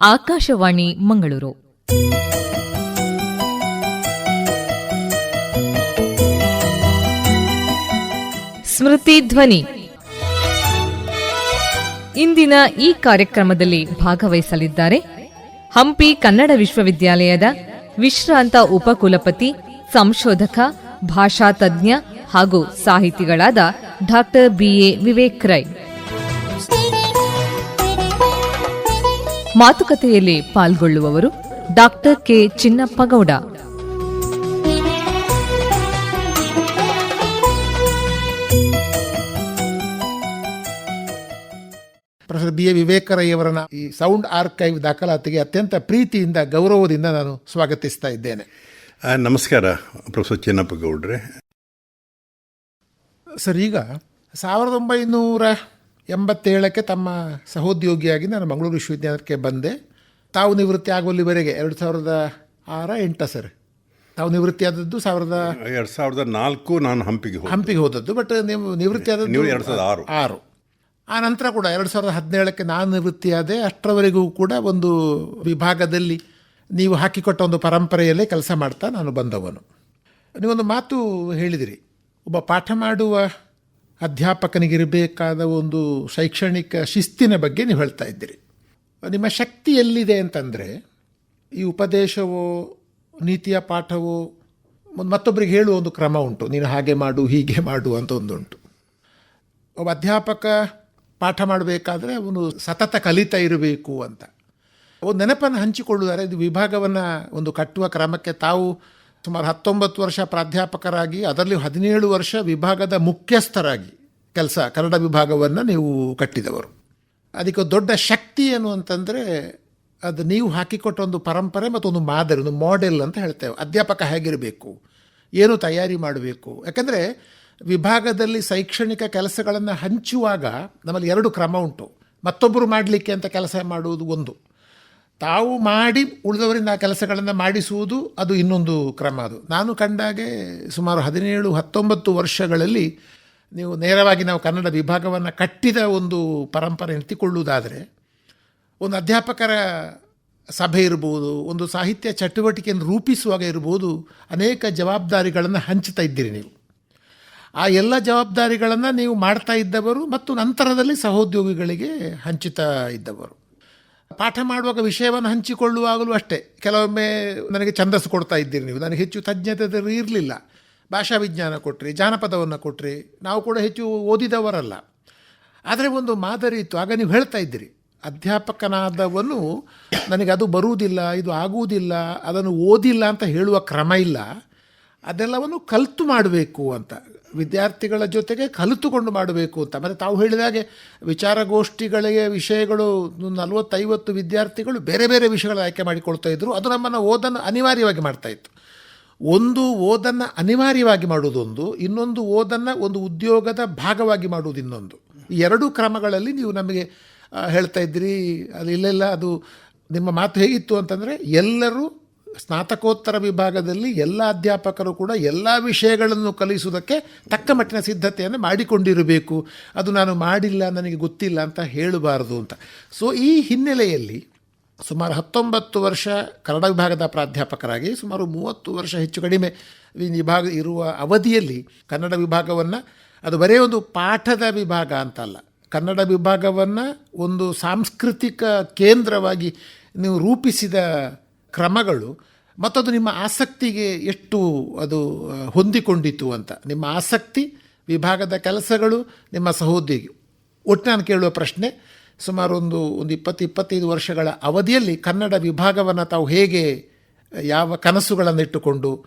ಆಕಾಶವಾಣಿ ಮಂಗಳೂರು. ಸ್ಮೃತಿ ಧ್ವನಿ. ಇಂದಿನ ಈ ಕಾರ್ಯಕ್ರಮದಲ್ಲಿ ಭಾಗವಹಿಸಲಿದ್ದಾರೆ ಹಂಪಿ ಕನ್ನಡ ವಿಶ್ವವಿದ್ಯಾಲಯದ ವಿಶ್ರಾಂತ ಉಪಕುಲಪತಿ, ಸಂಶೋಧಕ ಭಾಷಾ ತಜ್ಞ ಹಾಗೂ ಸಾಹಿತಿಗಳಾದ ಡಾಕ್ಟರ್ ಬಿಎ ವಿವೇಕ್ ರೈ. ಮಾತುಕತೆಯಲ್ಲಿ ಪಾಲ್ಗೊಳ್ಳುವವರು doctor K Chinnappagowda. Professor B A ವಿವೇಕರಯ್ಯವರನ್ನ ಈ ಸೌಂಡ್ ಆರ್ಕೈವ್ ದಾಖಲಾತಿಗೆ ಅತ್ಯಂತ ಪ್ರೀತಿಯಿಂದ ಗೌರವದಿಂದ ನಾನು ಸ್ವಾಗತಿಸ್ತಾ ಇದ್ದೇನೆ. ನಮಸ್ಕಾರ ಪ್ರೊಫೆಸರ್ ಚಿನ್ನಪ್ಪ ಗೌಡ್ರೆ ಸರ್ ಈಗ ಸಾವಿರದ ಒಂಬೈನೂರ ಎಂಬತ್ತೇಳಕ್ಕೆ ತಮ್ಮ ಸಹೋದ್ಯೋಗಿಯಾಗಿ ನಾನು ಮಂಗಳೂರು ವಿಶ್ವವಿದ್ಯಾಲಯಕ್ಕೆ ಬಂದೆ. ತಾವು ನಿವೃತ್ತಿ ಆಗುವಲ್ಲಿವರೆಗೆ ಎರಡು ಸಾವಿರದ ಆರ ಎಂಟ ಸರ್. ತಾವು ನಿವೃತ್ತಿ ಆದದ್ದು ಸಾವಿರದ ಎರಡು ಸಾವಿರದ ನಾಲ್ಕು ನಾನು ಹಂಪಿಗೆ ಹಂಪಿಗೆ ಹೋದದ್ದು ಬಟ್ ನೀವು ನಿವೃತ್ತಿ ಆದದ್ದು ನೀವು ಎರಡು ಸಾವಿರದ ಆರು. ಆರು. ಆ ನಂತರ ಕೂಡ ಎರಡು ಸಾವಿರದ ಹದಿನೇಳಕ್ಕೆ ನಾನು ನಿವೃತ್ತಿಯಾದೆ ಅಷ್ಟರವರೆಗೂ ಕೂಡ ಒಂದು ವಿಭಾಗದಲ್ಲಿ ನೀವು ಹಾಕಿಕೊಟ್ಟ ಒಂದು ಪರಂಪರೆಯಲ್ಲೇ ಕೆಲಸ ಮಾಡ್ತಾ ನಾನು ಬಂದವನು. ನೀವೊಂದು ಮಾತು ಹೇಳಿದಿರಿ. ಒಬ್ಬ ಪಾಠ ಮಾಡುವ ಅಧ್ಯಾಪಕನಿಗಿರಬೇಕಾದ ಒಂದು ಶೈಕ್ಷಣಿಕ ಶಿಸ್ತಿನ ಬಗ್ಗೆ ನೀವು ಹೇಳ್ತಾ ಇದ್ದೀರಿ. ನಿಮ್ಮ ಶಕ್ತಿ ಎಲ್ಲಿದೆ ಅಂತಂದರೆ, ಈ ಉಪದೇಶವೋ, ನೀತಿಯ ಪಾಠವೋ, ಮತ್ತೊಬ್ಬರಿಗೆ ಹೇಳುವ ಒಂದು ಕ್ರಮ ಉಂಟು. ನೀನು ಹಾಗೆ ಮಾಡು, ಹೀಗೆ ಮಾಡು ಅಂತ ಒಂದುಂಟು. ಒಬ್ಬ ಅಧ್ಯಾಪಕ ಪಾಠ ಮಾಡಬೇಕಾದ್ರೆ ಅವನು ಸತತ ಕಲಿತಾ ಇರಬೇಕು ಅಂತ. ಒಂದು ನೆನಪನ್ನು ಹಂಚಿಕೊಳ್ಳುವುದಾದ್ರೆ ಇದು ವಿಭಾಗವನ್ನು ಒಂದು ಕಟ್ಟುವ ಕ್ರಮಕ್ಕೆ ತಾವು ಸುಮಾರು ಹತ್ತೊಂಬತ್ತು ವರ್ಷ ಪ್ರಾಧ್ಯಾಪಕರಾಗಿ, ಅದರಲ್ಲಿ ಹದಿನೇಳು ವರ್ಷ ವಿಭಾಗದ ಮುಖ್ಯಸ್ಥರಾಗಿ ಕೆಲಸ, ಕನ್ನಡ ವಿಭಾಗವನ್ನು ನೀವು ಕಟ್ಟಿದವರು. ಅದಕ್ಕೆ ದೊಡ್ಡ ಶಕ್ತಿ ಏನು ಅಂತಂದರೆ, ಅದು ನೀವು ಹಾಕಿಕೊಟ್ಟ ಒಂದು ಪರಂಪರೆ ಮತ್ತು ಒಂದು ಮಾದರಿ, ಒಂದು ಮಾಡೆಲ್ ಅಂತ ಹೇಳ್ತೇವೆ. ಅಧ್ಯಾಪಕ ಹೇಗಿರಬೇಕು, ಏನು ತಯಾರಿ ಮಾಡಬೇಕು. ಯಾಕಂದರೆ, ವಿಭಾಗದಲ್ಲಿ ಶೈಕ್ಷಣಿಕ ಕೆಲಸಗಳನ್ನು ಹಂಚುವಾಗ ನಮ್ಮಲ್ಲಿ ಎರಡು ಕ್ರಮ ಉಂಟು. ಮತ್ತೊಬ್ಬರು ಮಾಡಲಿಕ್ಕೆ ಅಂತ ಕೆಲಸ ಮಾಡುವುದು ಒಂದು. ತಾವು ಮಾಡಿ ಉಳಿದವರಿಂದ ಆ ಕೆಲಸಗಳನ್ನು ಮಾಡಿಸುವುದು ಅದು ಇನ್ನೊಂದು ಕ್ರಮ ಅದು. ನಾನು ಕಂಡಾಗೆ ಸುಮಾರು ಹದಿನೇಳು, ಹತ್ತೊಂಬತ್ತು ವರ್ಷಗಳಲ್ಲಿ ನೀವು ನೇರವಾಗಿ ನಾವು ಕನ್ನಡ ವಿಭಾಗವನ್ನು ಕಟ್ಟಿದ ಒಂದು ಪರಂಪರೆ ಎತ್ತಿಕೊಳ್ಳುವುದಾದರೆ ಒಂದು ಅಧ್ಯಾಪಕರ ಸಭೆ ಇರ್ಬೋದು, ಒಂದು ಸಾಹಿತ್ಯ ಚಟುವಟಿಕೆಯನ್ನು ರೂಪಿಸುವಾಗ ಇರ್ಬೋದು, ಅನೇಕ ಜವಾಬ್ದಾರಿಗಳನ್ನು ಹಂಚ್ತಾ ಇದ್ದೀರಿ ನೀವು. ಆ ಎಲ್ಲ ಜವಾಬ್ದಾರಿಗಳನ್ನು ನೀವು ಮಾಡ್ತಾ ಇದ್ದವರು ಮತ್ತು ನಂತರದಲ್ಲಿ ಸಹೋದ್ಯೋಗಿಗಳಿಗೆ ಹಂಚುತ್ತಾ ಇದ್ದವರು. ಪಾಠ ಮಾಡುವಾಗ ವಿಷಯವನ್ನು ಹಂಚಿಕೊಳ್ಳುವಾಗಲೂ ಅಷ್ಟೇ. ಕೆಲವೊಮ್ಮೆ ನನಗೆ ಛಂದಸ್ಸು ಕೊಡ್ತಾ ಇದ್ದೀರಿ ನೀವು. ನನಗೆ ಹೆಚ್ಚು ತಜ್ಞತೆ ಇರಲಿಲ್ಲ. ಭಾಷಾ ವಿಜ್ಞಾನ ಕೊಟ್ಟರೆ ಜಾನಪದವನ್ನು ಕೊಟ್ಟರೆ ನಾವು ಕೂಡ ಹೆಚ್ಚು ಓದಿದವರಲ್ಲ. ಆದರೆ ಒಂದು ಮಾದರಿ ಇತ್ತು. ಆಗ ನೀವು ಹೇಳ್ತಾ ಇದ್ದೀರಿ, ಅಧ್ಯಾಪಕನಾದವನು ನನಗೆ ಅದು ಬರುವುದಿಲ್ಲ, ಇದು ಆಗುವುದಿಲ್ಲ, ಅದನ್ನು ಓದಿಲ್ಲ ಅಂತ ಹೇಳುವ ಕ್ರಮ ಇಲ್ಲ. ಅದೆಲ್ಲವನ್ನು ಕಲ್ತು ಮಾಡಬೇಕು ಅಂತ. ವಿದ್ಯಾರ್ಥಿಗಳ ಜೊತೆಗೆ ಕಲಿತುಕೊಂಡು ಮಾಡಬೇಕು ಅಂತ. ಮತ್ತು ತಾವು ಹೇಳಿದಾಗೆ ವಿಚಾರಗೋಷ್ಠಿಗಳಿಗೆ ವಿಷಯಗಳು ನಲವತ್ತೈವತ್ತು ವಿದ್ಯಾರ್ಥಿಗಳು ಬೇರೆ ಬೇರೆ ವಿಷಯಗಳ ಆಯ್ಕೆ ಮಾಡಿಕೊಳ್ತಾ ಇದ್ದರು ಅದು ನಮ್ಮನ್ನು ಓದನ್ನು ಅನಿವಾರ್ಯವಾಗಿ ಮಾಡ್ತಾ ಇತ್ತು. ಒಂದು ಓದನ್ನು ಅನಿವಾರ್ಯವಾಗಿ ಮಾಡುವುದೊಂದು, ಇನ್ನೊಂದು ಓದನ್ನು ಒಂದು ಉದ್ಯೋಗದ ಭಾಗವಾಗಿ ಮಾಡುವುದು ಇನ್ನೊಂದು. ಎರಡು ಕ್ರಮಗಳಲ್ಲಿ ನೀವು ನಮಗೆ ಹೇಳ್ತಾ ಇದ್ದೀರಿ. ಅದು ಇಲ್ಲೆಲ್ಲ ಅದು ನಿಮ್ಮ ಮಾತು ಹೇಗಿತ್ತು ಅಂತಂದರೆ ಎಲ್ಲರೂ ಸ್ನಾತಕೋತ್ತರ ವಿಭಾಗದಲ್ಲಿ ಎಲ್ಲ ಅಧ್ಯಾಪಕರು ಕೂಡ ಎಲ್ಲ ವಿಷಯಗಳನ್ನು ಕಲಿಸುವುದಕ್ಕೆ ತಕ್ಕ ಮಟ್ಟಿನ ಸಿದ್ಧತೆಯನ್ನು ಮಾಡಿಕೊಂಡಿರಬೇಕು. ಅದು ನಾನು ಮಾಡಿಲ್ಲ, ನನಗೆ ಗೊತ್ತಿಲ್ಲ ಅಂತ ಹೇಳಬಾರದು ಅಂತ. ಸೊ ಈ ಹಿನ್ನೆಲೆಯಲ್ಲಿ ಸುಮಾರು ಹತ್ತೊಂಬತ್ತು ವರ್ಷ ಕನ್ನಡ ವಿಭಾಗದ ಪ್ರಾಧ್ಯಾಪಕರಾಗಿ ಸುಮಾರು ಮೂವತ್ತು ವರ್ಷ ಹೆಚ್ಚು ಕಡಿಮೆ ವಿಭಾಗ ಇರುವ ಅವಧಿಯಲ್ಲಿ ಕನ್ನಡ ವಿಭಾಗವನ್ನು, ಅದು ಬರೇ ಒಂದು ಪಾಠದ ವಿಭಾಗ ಅಂತಲ್ಲ. ಕನ್ನಡ ವಿಭಾಗವನ್ನು ಒಂದು ಸಾಂಸ್ಕೃತಿಕ ಕೇಂದ್ರವಾಗಿ ನೀವು ರೂಪಿಸಿದ ಕ್ರಮಗಳು, ಮತ್ತದು ನಿಮ್ಮ ಆಸಕ್ತಿಗೆ ಎಷ್ಟು ಅದು ಹೊಂದಿಕೊಂಡಿತು ಅಂತ. ನಿಮ್ಮ ಆಸಕ್ತಿ, ವಿಭಾಗದ ಕೆಲಸಗಳು, ನಿಮ್ಮ ಸಹೋದ್ಯೋಗಿ. ಒಟ್ಟು ನಾನು ಕೇಳುವ ಪ್ರಶ್ನೆ, ಸುಮಾರು ಒಂದು ಒಂದು ಇಪ್ಪತ್ತು, ಇಪ್ಪತ್ತೈದು ವರ್ಷಗಳ ಅವಧಿಯಲ್ಲಿ ಕನ್ನಡ ವಿಭಾಗವನ್ನು ತಾವು ಹೇಗೆ, ಯಾವ ಕನಸುಗಳನ್ನು ಇಟ್ಟುಕೊಂಡು,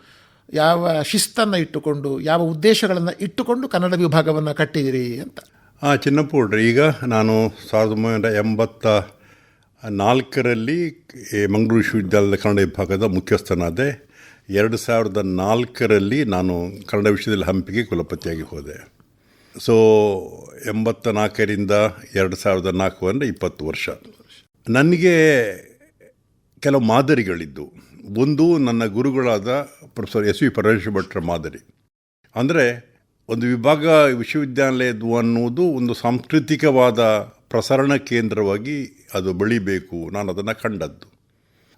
ಯಾವ ಶಿಸ್ತನ್ನು ಇಟ್ಟುಕೊಂಡು, ಯಾವ ಉದ್ದೇಶಗಳನ್ನು ಇಟ್ಟುಕೊಂಡು ಕನ್ನಡ ವಿಭಾಗವನ್ನು ಕಟ್ಟಿದಿರಿ ಅಂತ. ಆ ಚಿನ್ನಪ್ಪ ಈಗ ನಾನು ಸಾವಿರದ ಒಂಬೈನೂರ ಎಂಬತ್ತ ನಾಲ್ಕರಲ್ಲಿ ಮಂಗಳೂರು ವಿಶ್ವವಿದ್ಯಾಲಯದ ಕನ್ನಡ ವಿಭಾಗದ ಮುಖ್ಯಸ್ಥನಾದೆ. ಎರಡು ಸಾವಿರದ ನಾಲ್ಕರಲ್ಲಿ ನಾನು ಕನ್ನಡ ವಿಷಯದಲ್ಲಿ ಹಂಪಿಗೆ ಕುಲಪತಿಯಾಗಿ ಹೋದೆ. ಸೊ ಎಂಬತ್ತ ನಾಲ್ಕರಿಂದ ಎರಡು ಸಾವಿರದ ನಾಲ್ಕು ಅಂದರೆ ಇಪ್ಪತ್ತು ವರ್ಷ. ನನಗೆ ಕೆಲವು ಮಾದರಿಗಳಿದ್ದು. ಒಂದು, ನನ್ನ ಗುರುಗಳಾದ ಪ್ರೊಫೆಸರ್ ಎಸ್ ವಿ ಪರಮೇಶ್ವರ ಭಟ್ರ ಮಾದರಿ. ಅಂದರೆ, ಒಂದು ವಿಭಾಗ ವಿಶ್ವವಿದ್ಯಾಲಯದ್ದು ಅನ್ನುವುದು ಒಂದು ಸಾಂಸ್ಕೃತಿಕವಾದ ಪ್ರಸರಣ ಕೇಂದ್ರವಾಗಿ ಅದು ಬೆಳಿಬೇಕು, ನಾನು ಅದನ್ನು ಕಂಡದ್ದು.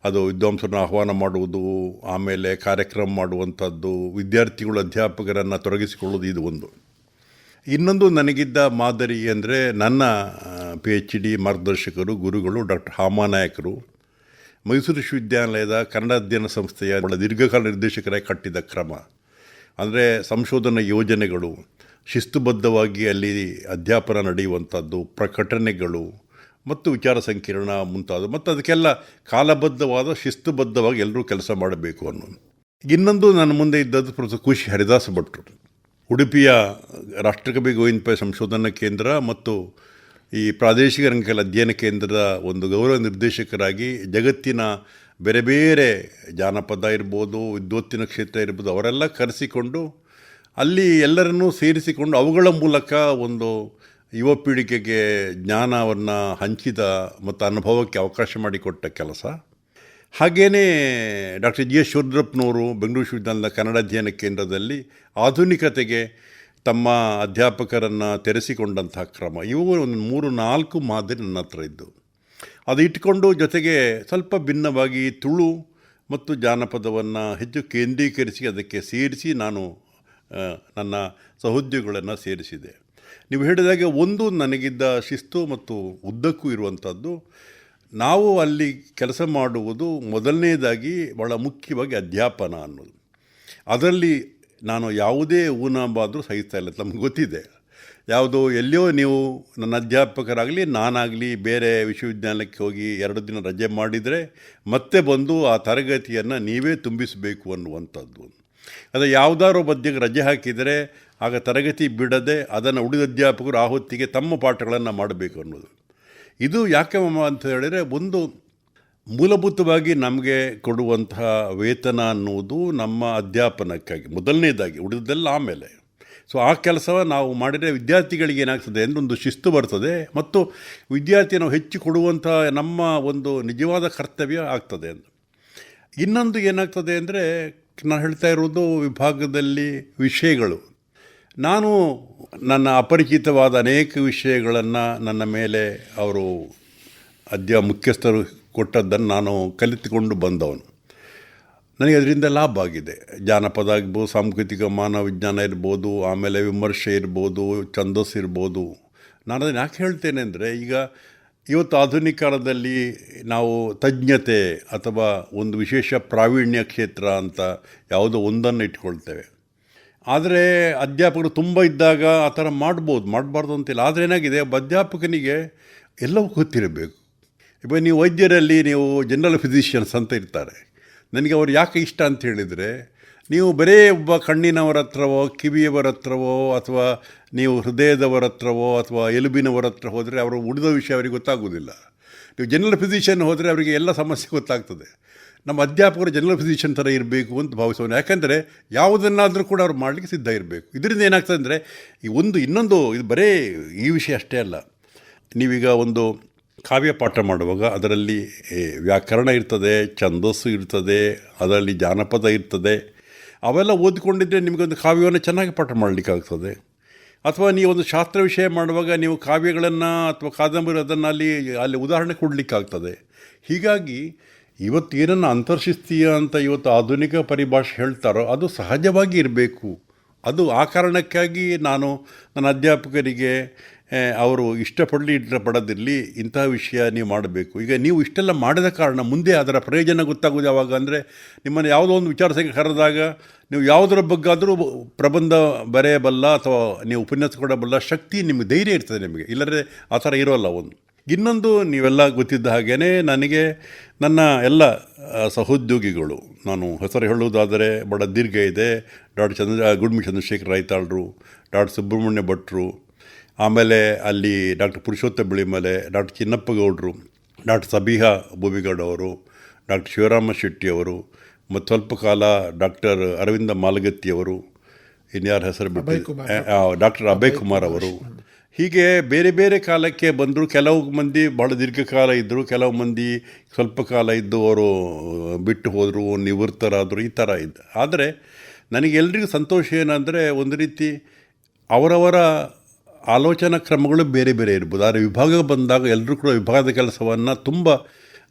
ಅದು ವಿದ್ವಾಂಸರನ್ನು ಆಹ್ವಾನ ಮಾಡುವುದು, ಆಮೇಲೆ ಕಾರ್ಯಕ್ರಮ ಮಾಡುವಂಥದ್ದು, ವಿದ್ಯಾರ್ಥಿಗಳು ಅಧ್ಯಾಪಕರನ್ನು ತೊಡಗಿಸಿಕೊಳ್ಳೋದು ಇದು ಒಂದು. ಇನ್ನೊಂದು ನನಗಿದ್ದ ಮಾದರಿ ಅಂದರೆ ನನ್ನ ಪಿ ಎಚ್ ಡಿ ಮಾರ್ಗದರ್ಶಕರು, ಗುರುಗಳು ಡಾಕ್ಟರ್ ಹಾಮಾನಾಯಕರು ಮೈಸೂರು ವಿಶ್ವವಿದ್ಯಾನಿಲಯದ ಕನ್ನಡ ಅಧ್ಯಯನ ಸಂಸ್ಥೆಯ ದೀರ್ಘಕಾಲ ನಿರ್ದೇಶಕರಾಗಿ ಕಟ್ಟಿದ ಕ್ರಮ. ಅಂದರೆ ಸಂಶೋಧನಾ ಯೋಜನೆಗಳು, ಶಿಸ್ತುಬದ್ಧವಾಗಿ ಅಲ್ಲಿ ಅಧ್ಯಾಪನ ನಡೆಯುವಂಥದ್ದು, ಪ್ರಕಟಣೆಗಳು ಮತ್ತು ವಿಚಾರ ಸಂಕಿರಣ ಮುಂತಾದ ಮತ್ತು ಅದಕ್ಕೆಲ್ಲ ಕಾಲಬದ್ಧವಾದ, ಶಿಸ್ತುಬದ್ಧವಾಗಿ ಎಲ್ಲರೂ ಕೆಲಸ ಮಾಡಬೇಕು ಅನ್ನೋದು. ಇನ್ನೊಂದು ನನ್ನ ಮುಂದೆ ಇದ್ದದ್ದು ಪ್ರೊಫೆಸರ್ ಖುಷಿ ಹರಿದಾಸ ಭಟ್ರು ಉಡುಪಿಯ ರಾಷ್ಟ್ರಕವಿ ಗೋವಿಂದ ಸಂಶೋಧನಾ ಕೇಂದ್ರ ಮತ್ತು ಈ ಪ್ರಾದೇಶಿಕ ರಂಗಕಲ ಅಧ್ಯಯನ ಕೇಂದ್ರದ ಒಂದು ಗೌರವ ನಿರ್ದೇಶಕರಾಗಿ ಜಗತ್ತಿನ ಬೇರೆ ಬೇರೆ ಜಾನಪದ ಇರ್ಬೋದು, ವಿದ್ವತ್ತಿನ ಕ್ಷೇತ್ರ ಇರ್ಬೋದು, ಅವರೆಲ್ಲ ಕರೆಸಿಕೊಂಡು ಅಲ್ಲಿ ಎಲ್ಲರನ್ನೂ ಸೇರಿಸಿಕೊಂಡು ಅವುಗಳ ಮೂಲಕ ಒಂದು ಯುವ ಪೀಳಿಗೆಗೆ ಜ್ಞಾನವನ್ನು ಹಂಚಿದ ಮತ್ತು ಅನುಭವಕ್ಕೆ ಅವಕಾಶ ಮಾಡಿಕೊಟ್ಟ ಕೆಲಸ. ಹಾಗೆಯೇ ಡಾಕ್ಟರ್ ಜಿ ಎಸ್ ಶಿವರುದ್ರಪ್ಪನವರು ಬೆಂಗಳೂರು ವಿಶ್ವವಿದ್ಯಾಲಯದ ಕನ್ನಡ ಅಧ್ಯಯನ ಕೇಂದ್ರದಲ್ಲಿ ಆಧುನಿಕತೆಗೆ ತಮ್ಮ ಅಧ್ಯಾಪಕರನ್ನು ತೆರೆಸಿಕೊಂಡಂತಹ ಕ್ರಮ. ಇವು ಒಂದು ಮೂರು ನಾಲ್ಕು ಮಾದರಿ ನನ್ನ ಹತ್ರ ಇದ್ದು. ಅದು ಇಟ್ಕೊಂಡು ಜೊತೆಗೆ ಸ್ವಲ್ಪ ಭಿನ್ನವಾಗಿ ತುಳು ಮತ್ತು ಜಾನಪದವನ್ನು ಹೆಚ್ಚು ಕೇಂದ್ರೀಕರಿಸಿ ಅದಕ್ಕೆ ಸೇರಿಸಿ ನಾನು ನನ್ನ ಸಹೋದ್ಯೋಗಿಗಳನ್ನು ಸೇರಿಸಿದೆ. ನೀವು ಹೇಳಿದಾಗೆ ಒಂದು ನನಗಿದ್ದ ಶಿಸ್ತು ಮತ್ತು ಉದ್ದಕ್ಕೂ ಇರುವಂಥದ್ದು, ನಾವು ಅಲ್ಲಿ ಕೆಲಸ ಮಾಡುವುದು ಮೊದಲನೇದಾಗಿ ಭಾಳ ಮುಖ್ಯವಾಗಿ ಅಧ್ಯಾಪನ ಅನ್ನೋದು. ಅದರಲ್ಲಿ ನಾನು ಯಾವುದೇ ಊನಾಂಬಾದರೂ ಸಹಿಸ್ತಾ ಇಲ್ಲ ನಮ್ಗೆ ಗೊತ್ತಿದೆ. ಯಾವುದೋ, ಎಲ್ಲಿಯೋ ನೀವು ನನ್ನ ಅಧ್ಯಾಪಕರಾಗಲಿ, ನಾನಾಗಲಿ ಬೇರೆ ವಿಶ್ವವಿದ್ಯಾಲಯಕ್ಕೆ ಹೋಗಿ ಎರಡು ದಿನ ರಜೆ ಮಾಡಿದರೆ ಮತ್ತೆ ಬಂದು ಆ ತರಗತಿಯನ್ನು ನೀವೇ ತುಂಬಿಸಬೇಕು ಅನ್ನುವಂಥದ್ದು. ಅದು ಯಾವುದಾದ್ರು ಮಧ್ಯಕ್ಕೆ ರಜೆ ಹಾಕಿದರೆ ಆಗ ತರಗತಿ ಬಿಡದೆ ಅದನ್ನು ಉಳಿದ ಅಧ್ಯಾಪಕರು ಆ ಹೊತ್ತಿಗೆ ತಮ್ಮ ಪಾಠಗಳನ್ನು ಮಾಡಬೇಕು ಅನ್ನೋದು. ಇದು ಯಾಕೆ ಅಂತ ಹೇಳಿದರೆ ಒಂದು ಮೂಲಭೂತವಾಗಿ ನಮಗೆ ಕೊಡುವಂತಹ ವೇತನ ಅನ್ನುವುದು ನಮ್ಮ ಅಧ್ಯಾಪನಕ್ಕಾಗಿ, ಮೊದಲನೇದಾಗಿ, ಉಳಿದದ್ದೆಲ್ಲ ಆಮೇಲೆ. ಸೊ ಆ ಕೆಲಸ ನಾವು ಮಾಡಿದರೆ ವಿದ್ಯಾರ್ಥಿಗಳಿಗೆ ಏನಾಗ್ತದೆ ಅಂದರೆ ಒಂದು ಶಿಸ್ತು ಬರ್ತದೆ ಮತ್ತು ವಿದ್ಯಾರ್ಥಿ ನಾವು ಹೆಚ್ಚು ಕೊಡುವಂಥ ನಮ್ಮ ಒಂದು ನಿಜವಾದ ಕರ್ತವ್ಯ ಆಗ್ತದೆ ಅಂತ. ಇನ್ನೊಂದು ಏನಾಗ್ತದೆ ಅಂದರೆ ನಾನು ಹೇಳ್ತಾ ಇರೋದು ವಿಭಾಗದಲ್ಲಿ ವಿಷಯಗಳು. ನಾನು ನನ್ನ ಅಪರಿಚಿತವಾದ ಅನೇಕ ವಿಷಯಗಳನ್ನು ನನ್ನ ಮೇಲೆ ಅವರು ಅಧ್ಯ ಮುಖ್ಯಸ್ಥರು ಕೊಟ್ಟದ್ದನ್ನು ನಾನು ಕಲಿತುಕೊಂಡು ಬಂದವನು. ನನಗೆ ಅದರಿಂದ ಲಾಭ ಆಗಿದೆ. ಜಾನಪದ ಆಗ್ಬೋದು, ಸಾಂಸ್ಕೃತಿಕ ಮಾನವ ವಿಜ್ಞಾನ ಇರ್ಬೋದು, ಆಮೇಲೆ ವಿಮರ್ಶೆ ಇರ್ಬೋದು, ಛಂದಸ್ ಇರ್ಬೋದು. ನಾನು ಅದನ್ನು ಯಾಕೆ ಹೇಳ್ತೇನೆ ಅಂದರೆ, ಈಗ ಇವತ್ತು ಆಧುನಿಕ ಕಾಲದಲ್ಲಿ ನಾವು ತಜ್ಞತೆ ಅಥವಾ ಒಂದು ವಿಶೇಷ ಪ್ರಾವೀಣ್ಯ ಕ್ಷೇತ್ರ ಅಂತ ಯಾವುದೋ ಒಂದನ್ನು ಇಟ್ಕೊಳ್ತೇವೆ. ಆದರೆ ಅಧ್ಯಾಪಕರು ತುಂಬ ಇದ್ದಾಗ ಆ ಥರ ಮಾಡ್ಬೋದು, ಮಾಡಬಾರ್ದು ಅಂತಿಲ್ಲ. ಆದರೆ ಏನಾಗಿದೆ, ಒಬ್ಬ ಅಧ್ಯಾಪಕನಿಗೆ ಎಲ್ಲವೂ ಗೊತ್ತಿರಬೇಕು. ಇವಾಗ ನೀವು ವೈದ್ಯರಲ್ಲಿ ನೀವು ಜನರಲ್ ಫಿಸಿಷಿಯನ್ಸ್ ಅಂತ ಇರ್ತಾರೆ. ನನಗೆ ಅವ್ರು ಯಾಕೆ ಇಷ್ಟ ಅಂತ ಹೇಳಿದರೆ, ನೀವು ಬರೇ ಒಬ್ಬ ಕಣ್ಣಿನವರ ಹತ್ರವೋ, ಕಿವಿಯವರ ಹತ್ರವೋ, ಅಥವಾ ನೀವು ಹೃದಯದವರ ಹತ್ರವೋ, ಅಥವಾ ಎಲುಬಿನವರ ಹತ್ರ ಹೋದರೆ ಅವರು ಉಳಿದ ವಿಷಯ ಅವರಿಗೆ ಗೊತ್ತಾಗೋದಿಲ್ಲ ನೀವು ಜನರಲ್ ಫಿಸಿಷಿಯನ್ ಹೋದರೆ ಅವರಿಗೆ ಎಲ್ಲ ಸಮಸ್ಯೆ ಗೊತ್ತಾಗ್ತದೆ. ನಮ್ಮ ಅಧ್ಯಾಪಕರು ಜನರಲ್ ಫಿಸಿಷಿಯನ್ ಥರ ಇರಬೇಕು ಅಂತ ಭಾವಿಸೋನು. ಯಾಕಂದರೆ ಯಾವುದನ್ನಾದರೂ ಕೂಡ ಅವ್ರು ಮಾಡಲಿಕ್ಕೆ ಸಿದ್ಧ ಇರಬೇಕು. ಇದರಿಂದ ಏನಾಗ್ತದೆ ಅಂದರೆ, ಈ ಒಂದು ಇನ್ನೊಂದು ಇದು ಬರೇ ಈ ವಿಷಯ ಅಷ್ಟೇ ಅಲ್ಲ. ನೀವೀಗ ಒಂದು ಕಾವ್ಯ ಪಾಠ ಮಾಡುವಾಗ ಅದರಲ್ಲಿ ವ್ಯಾಕರಣ ಇರ್ತದೆ, ಛಂದಸ್ಸು ಇರ್ತದೆ, ಅದರಲ್ಲಿ ಜಾನಪದ ಇರ್ತದೆ. ಅವೆಲ್ಲ ಓದಿಕೊಂಡಿದ್ದರೆ ನಿಮಗೊಂದು ಕಾವ್ಯವನ್ನು ಚೆನ್ನಾಗಿ ಪಾಠ ಮಾಡಲಿಕ್ಕಾಗ್ತದೆ. ಅಥವಾ ನೀವು ಒಂದು ಶಾಸ್ತ್ರ ವಿಷಯ ಮಾಡುವಾಗ ನೀವು ಕಾವ್ಯಗಳನ್ನು ಅಥವಾ ಕಾದಂಬರಿ ಅದನ್ನು ಅಲ್ಲಿ ಅಲ್ಲಿ ಉದಾಹರಣೆ ಕೊಡಲಿಕ್ಕಾಗ್ತದೆ. ಹೀಗಾಗಿ ಇವತ್ತು ಏನನ್ನು ಅಂತರ್ಶಿಸ್ತೀಯ ಅಂತ ಇವತ್ತು ಆಧುನಿಕ ಪರಿಭಾಷೆ ಹೇಳ್ತಾರೋ ಅದು ಸಹಜವಾಗಿ ಇರಬೇಕು. ಅದು ಆ ಕಾರಣಕ್ಕಾಗಿ ನಾನು ನನ್ನ ಅಧ್ಯಾಪಕರಿಗೆ ಅವರು ಇಷ್ಟಪಡಲಿ ಇಷ್ಟಪಡದಿರಲಿ ಇಂತಹ ವಿಷಯ ನೀವು ಮಾಡಬೇಕು. ಈಗ ನೀವು ಇಷ್ಟೆಲ್ಲ ಮಾಡಿದ ಕಾರಣ ಮುಂದೆ ಅದರ ಪ್ರಯೋಜನ ಗೊತ್ತಾಗೋದು ಯಾವಾಗ ಅಂದರೆ, ನಿಮ್ಮನ್ನು ಯಾವುದೋ ಒಂದು ವಿಚಾರ ಸಂಖ್ಯೆ ಕರೆದಾಗ ನೀವು ಯಾವುದರ ಬಗ್ಗಾದರೂ ಪ್ರಬಂಧ ಬರೆಯಬಲ್ಲ ಅಥವಾ ನೀವು ಉಪನ್ಯಾಸ ಕೊಡಬಲ್ಲ ಶಕ್ತಿ ನಿಮಗೆ ಧೈರ್ಯ ಇರ್ತದೆ ನಿಮಗೆ. ಇಲ್ಲದ್ರೆ ಆ ಥರ ಇರೋಲ್ಲ ಒಂದು. ಇನ್ನೊಂದು ನೀವೆಲ್ಲ ಗೊತ್ತಿದ್ದ ಹಾಗೇ ನನಗೆ ನನ್ನ ಎಲ್ಲ ಸಹೋದ್ಯೋಗಿಗಳು ನಾನು ಹೆಸರು ಹೇಳುವುದಾದರೆ ಬಡ ದೀರ್ಘ ಇದೆ. ಡಾಕ್ಟರ್ ಚಂದ್ರ ಗುಡ್ಮಿ ಚಂದ್ರಶೇಖರ್ ರೈತಾಳರು ಡಾಕ್ಟರ್ ಸುಬ್ರಹ್ಮಣ್ಯ ಭಟ್ರು ಆಮೇಲೆ ಅಲ್ಲಿ ಡಾಕ್ಟರ್ ಪುರುಷೋತ್ತ ಬಿಳಿಮಲೆ ಡಾಕ್ಟರ್ ಚಿನ್ನಪ್ಪ ಗೌಡ್ರು ಡಾಕ್ಟರ್ ಸಬೀಹಾ ಭೂಮಿಗೌಡ ಅವರು ಡಾಕ್ಟರ್ ಶಿವರಾಮ ಶೆಟ್ಟಿಯವರು ಮತ್ತು ಸ್ವಲ್ಪ ಕಾಲ ಡಾಕ್ಟರ್ ಅರವಿಂದ ಮಾಲಗತ್ತಿಯವರು ಇನ್ಯಾರ ಹೆಸರು ಬಿಟ್ಟು ಡಾಕ್ಟರ್ ಅಭಯ್ ಕುಮಾರ್ ಅವರು ಹೀಗೆ ಬೇರೆ ಬೇರೆ ಕಾಲಕ್ಕೆ ಬಂದರು, ಕೆಲವು ಮಂದಿ ಭಾಳ ದೀರ್ಘಕಾಲ ಇದ್ದರು ಕೆಲವು ಮಂದಿ ಸ್ವಲ್ಪ ಕಾಲ ಇದ್ದು ಅವರು ಬಿಟ್ಟು ಹೋದರು, ನಿವೃತ್ತರಾದರು, ಈ ಥರ ಇದ್ದ. ಆದರೆ ನನಗೆ ಎಲ್ರಿಗೂ ಸಂತೋಷ ಏನಂದರೆ ಒಂದು ರೀತಿ ಅವರವರ ಆಲೋಚನಾ ಕ್ರಮಗಳು ಬೇರೆ ಬೇರೆ ಇರ್ಬೋದು. ಆದರೆ ವಿಭಾಗ ಬಂದಾಗ ಎಲ್ಲರೂ ಕೂಡ ವಿಭಾಗದ ಕೆಲಸವನ್ನು ತುಂಬ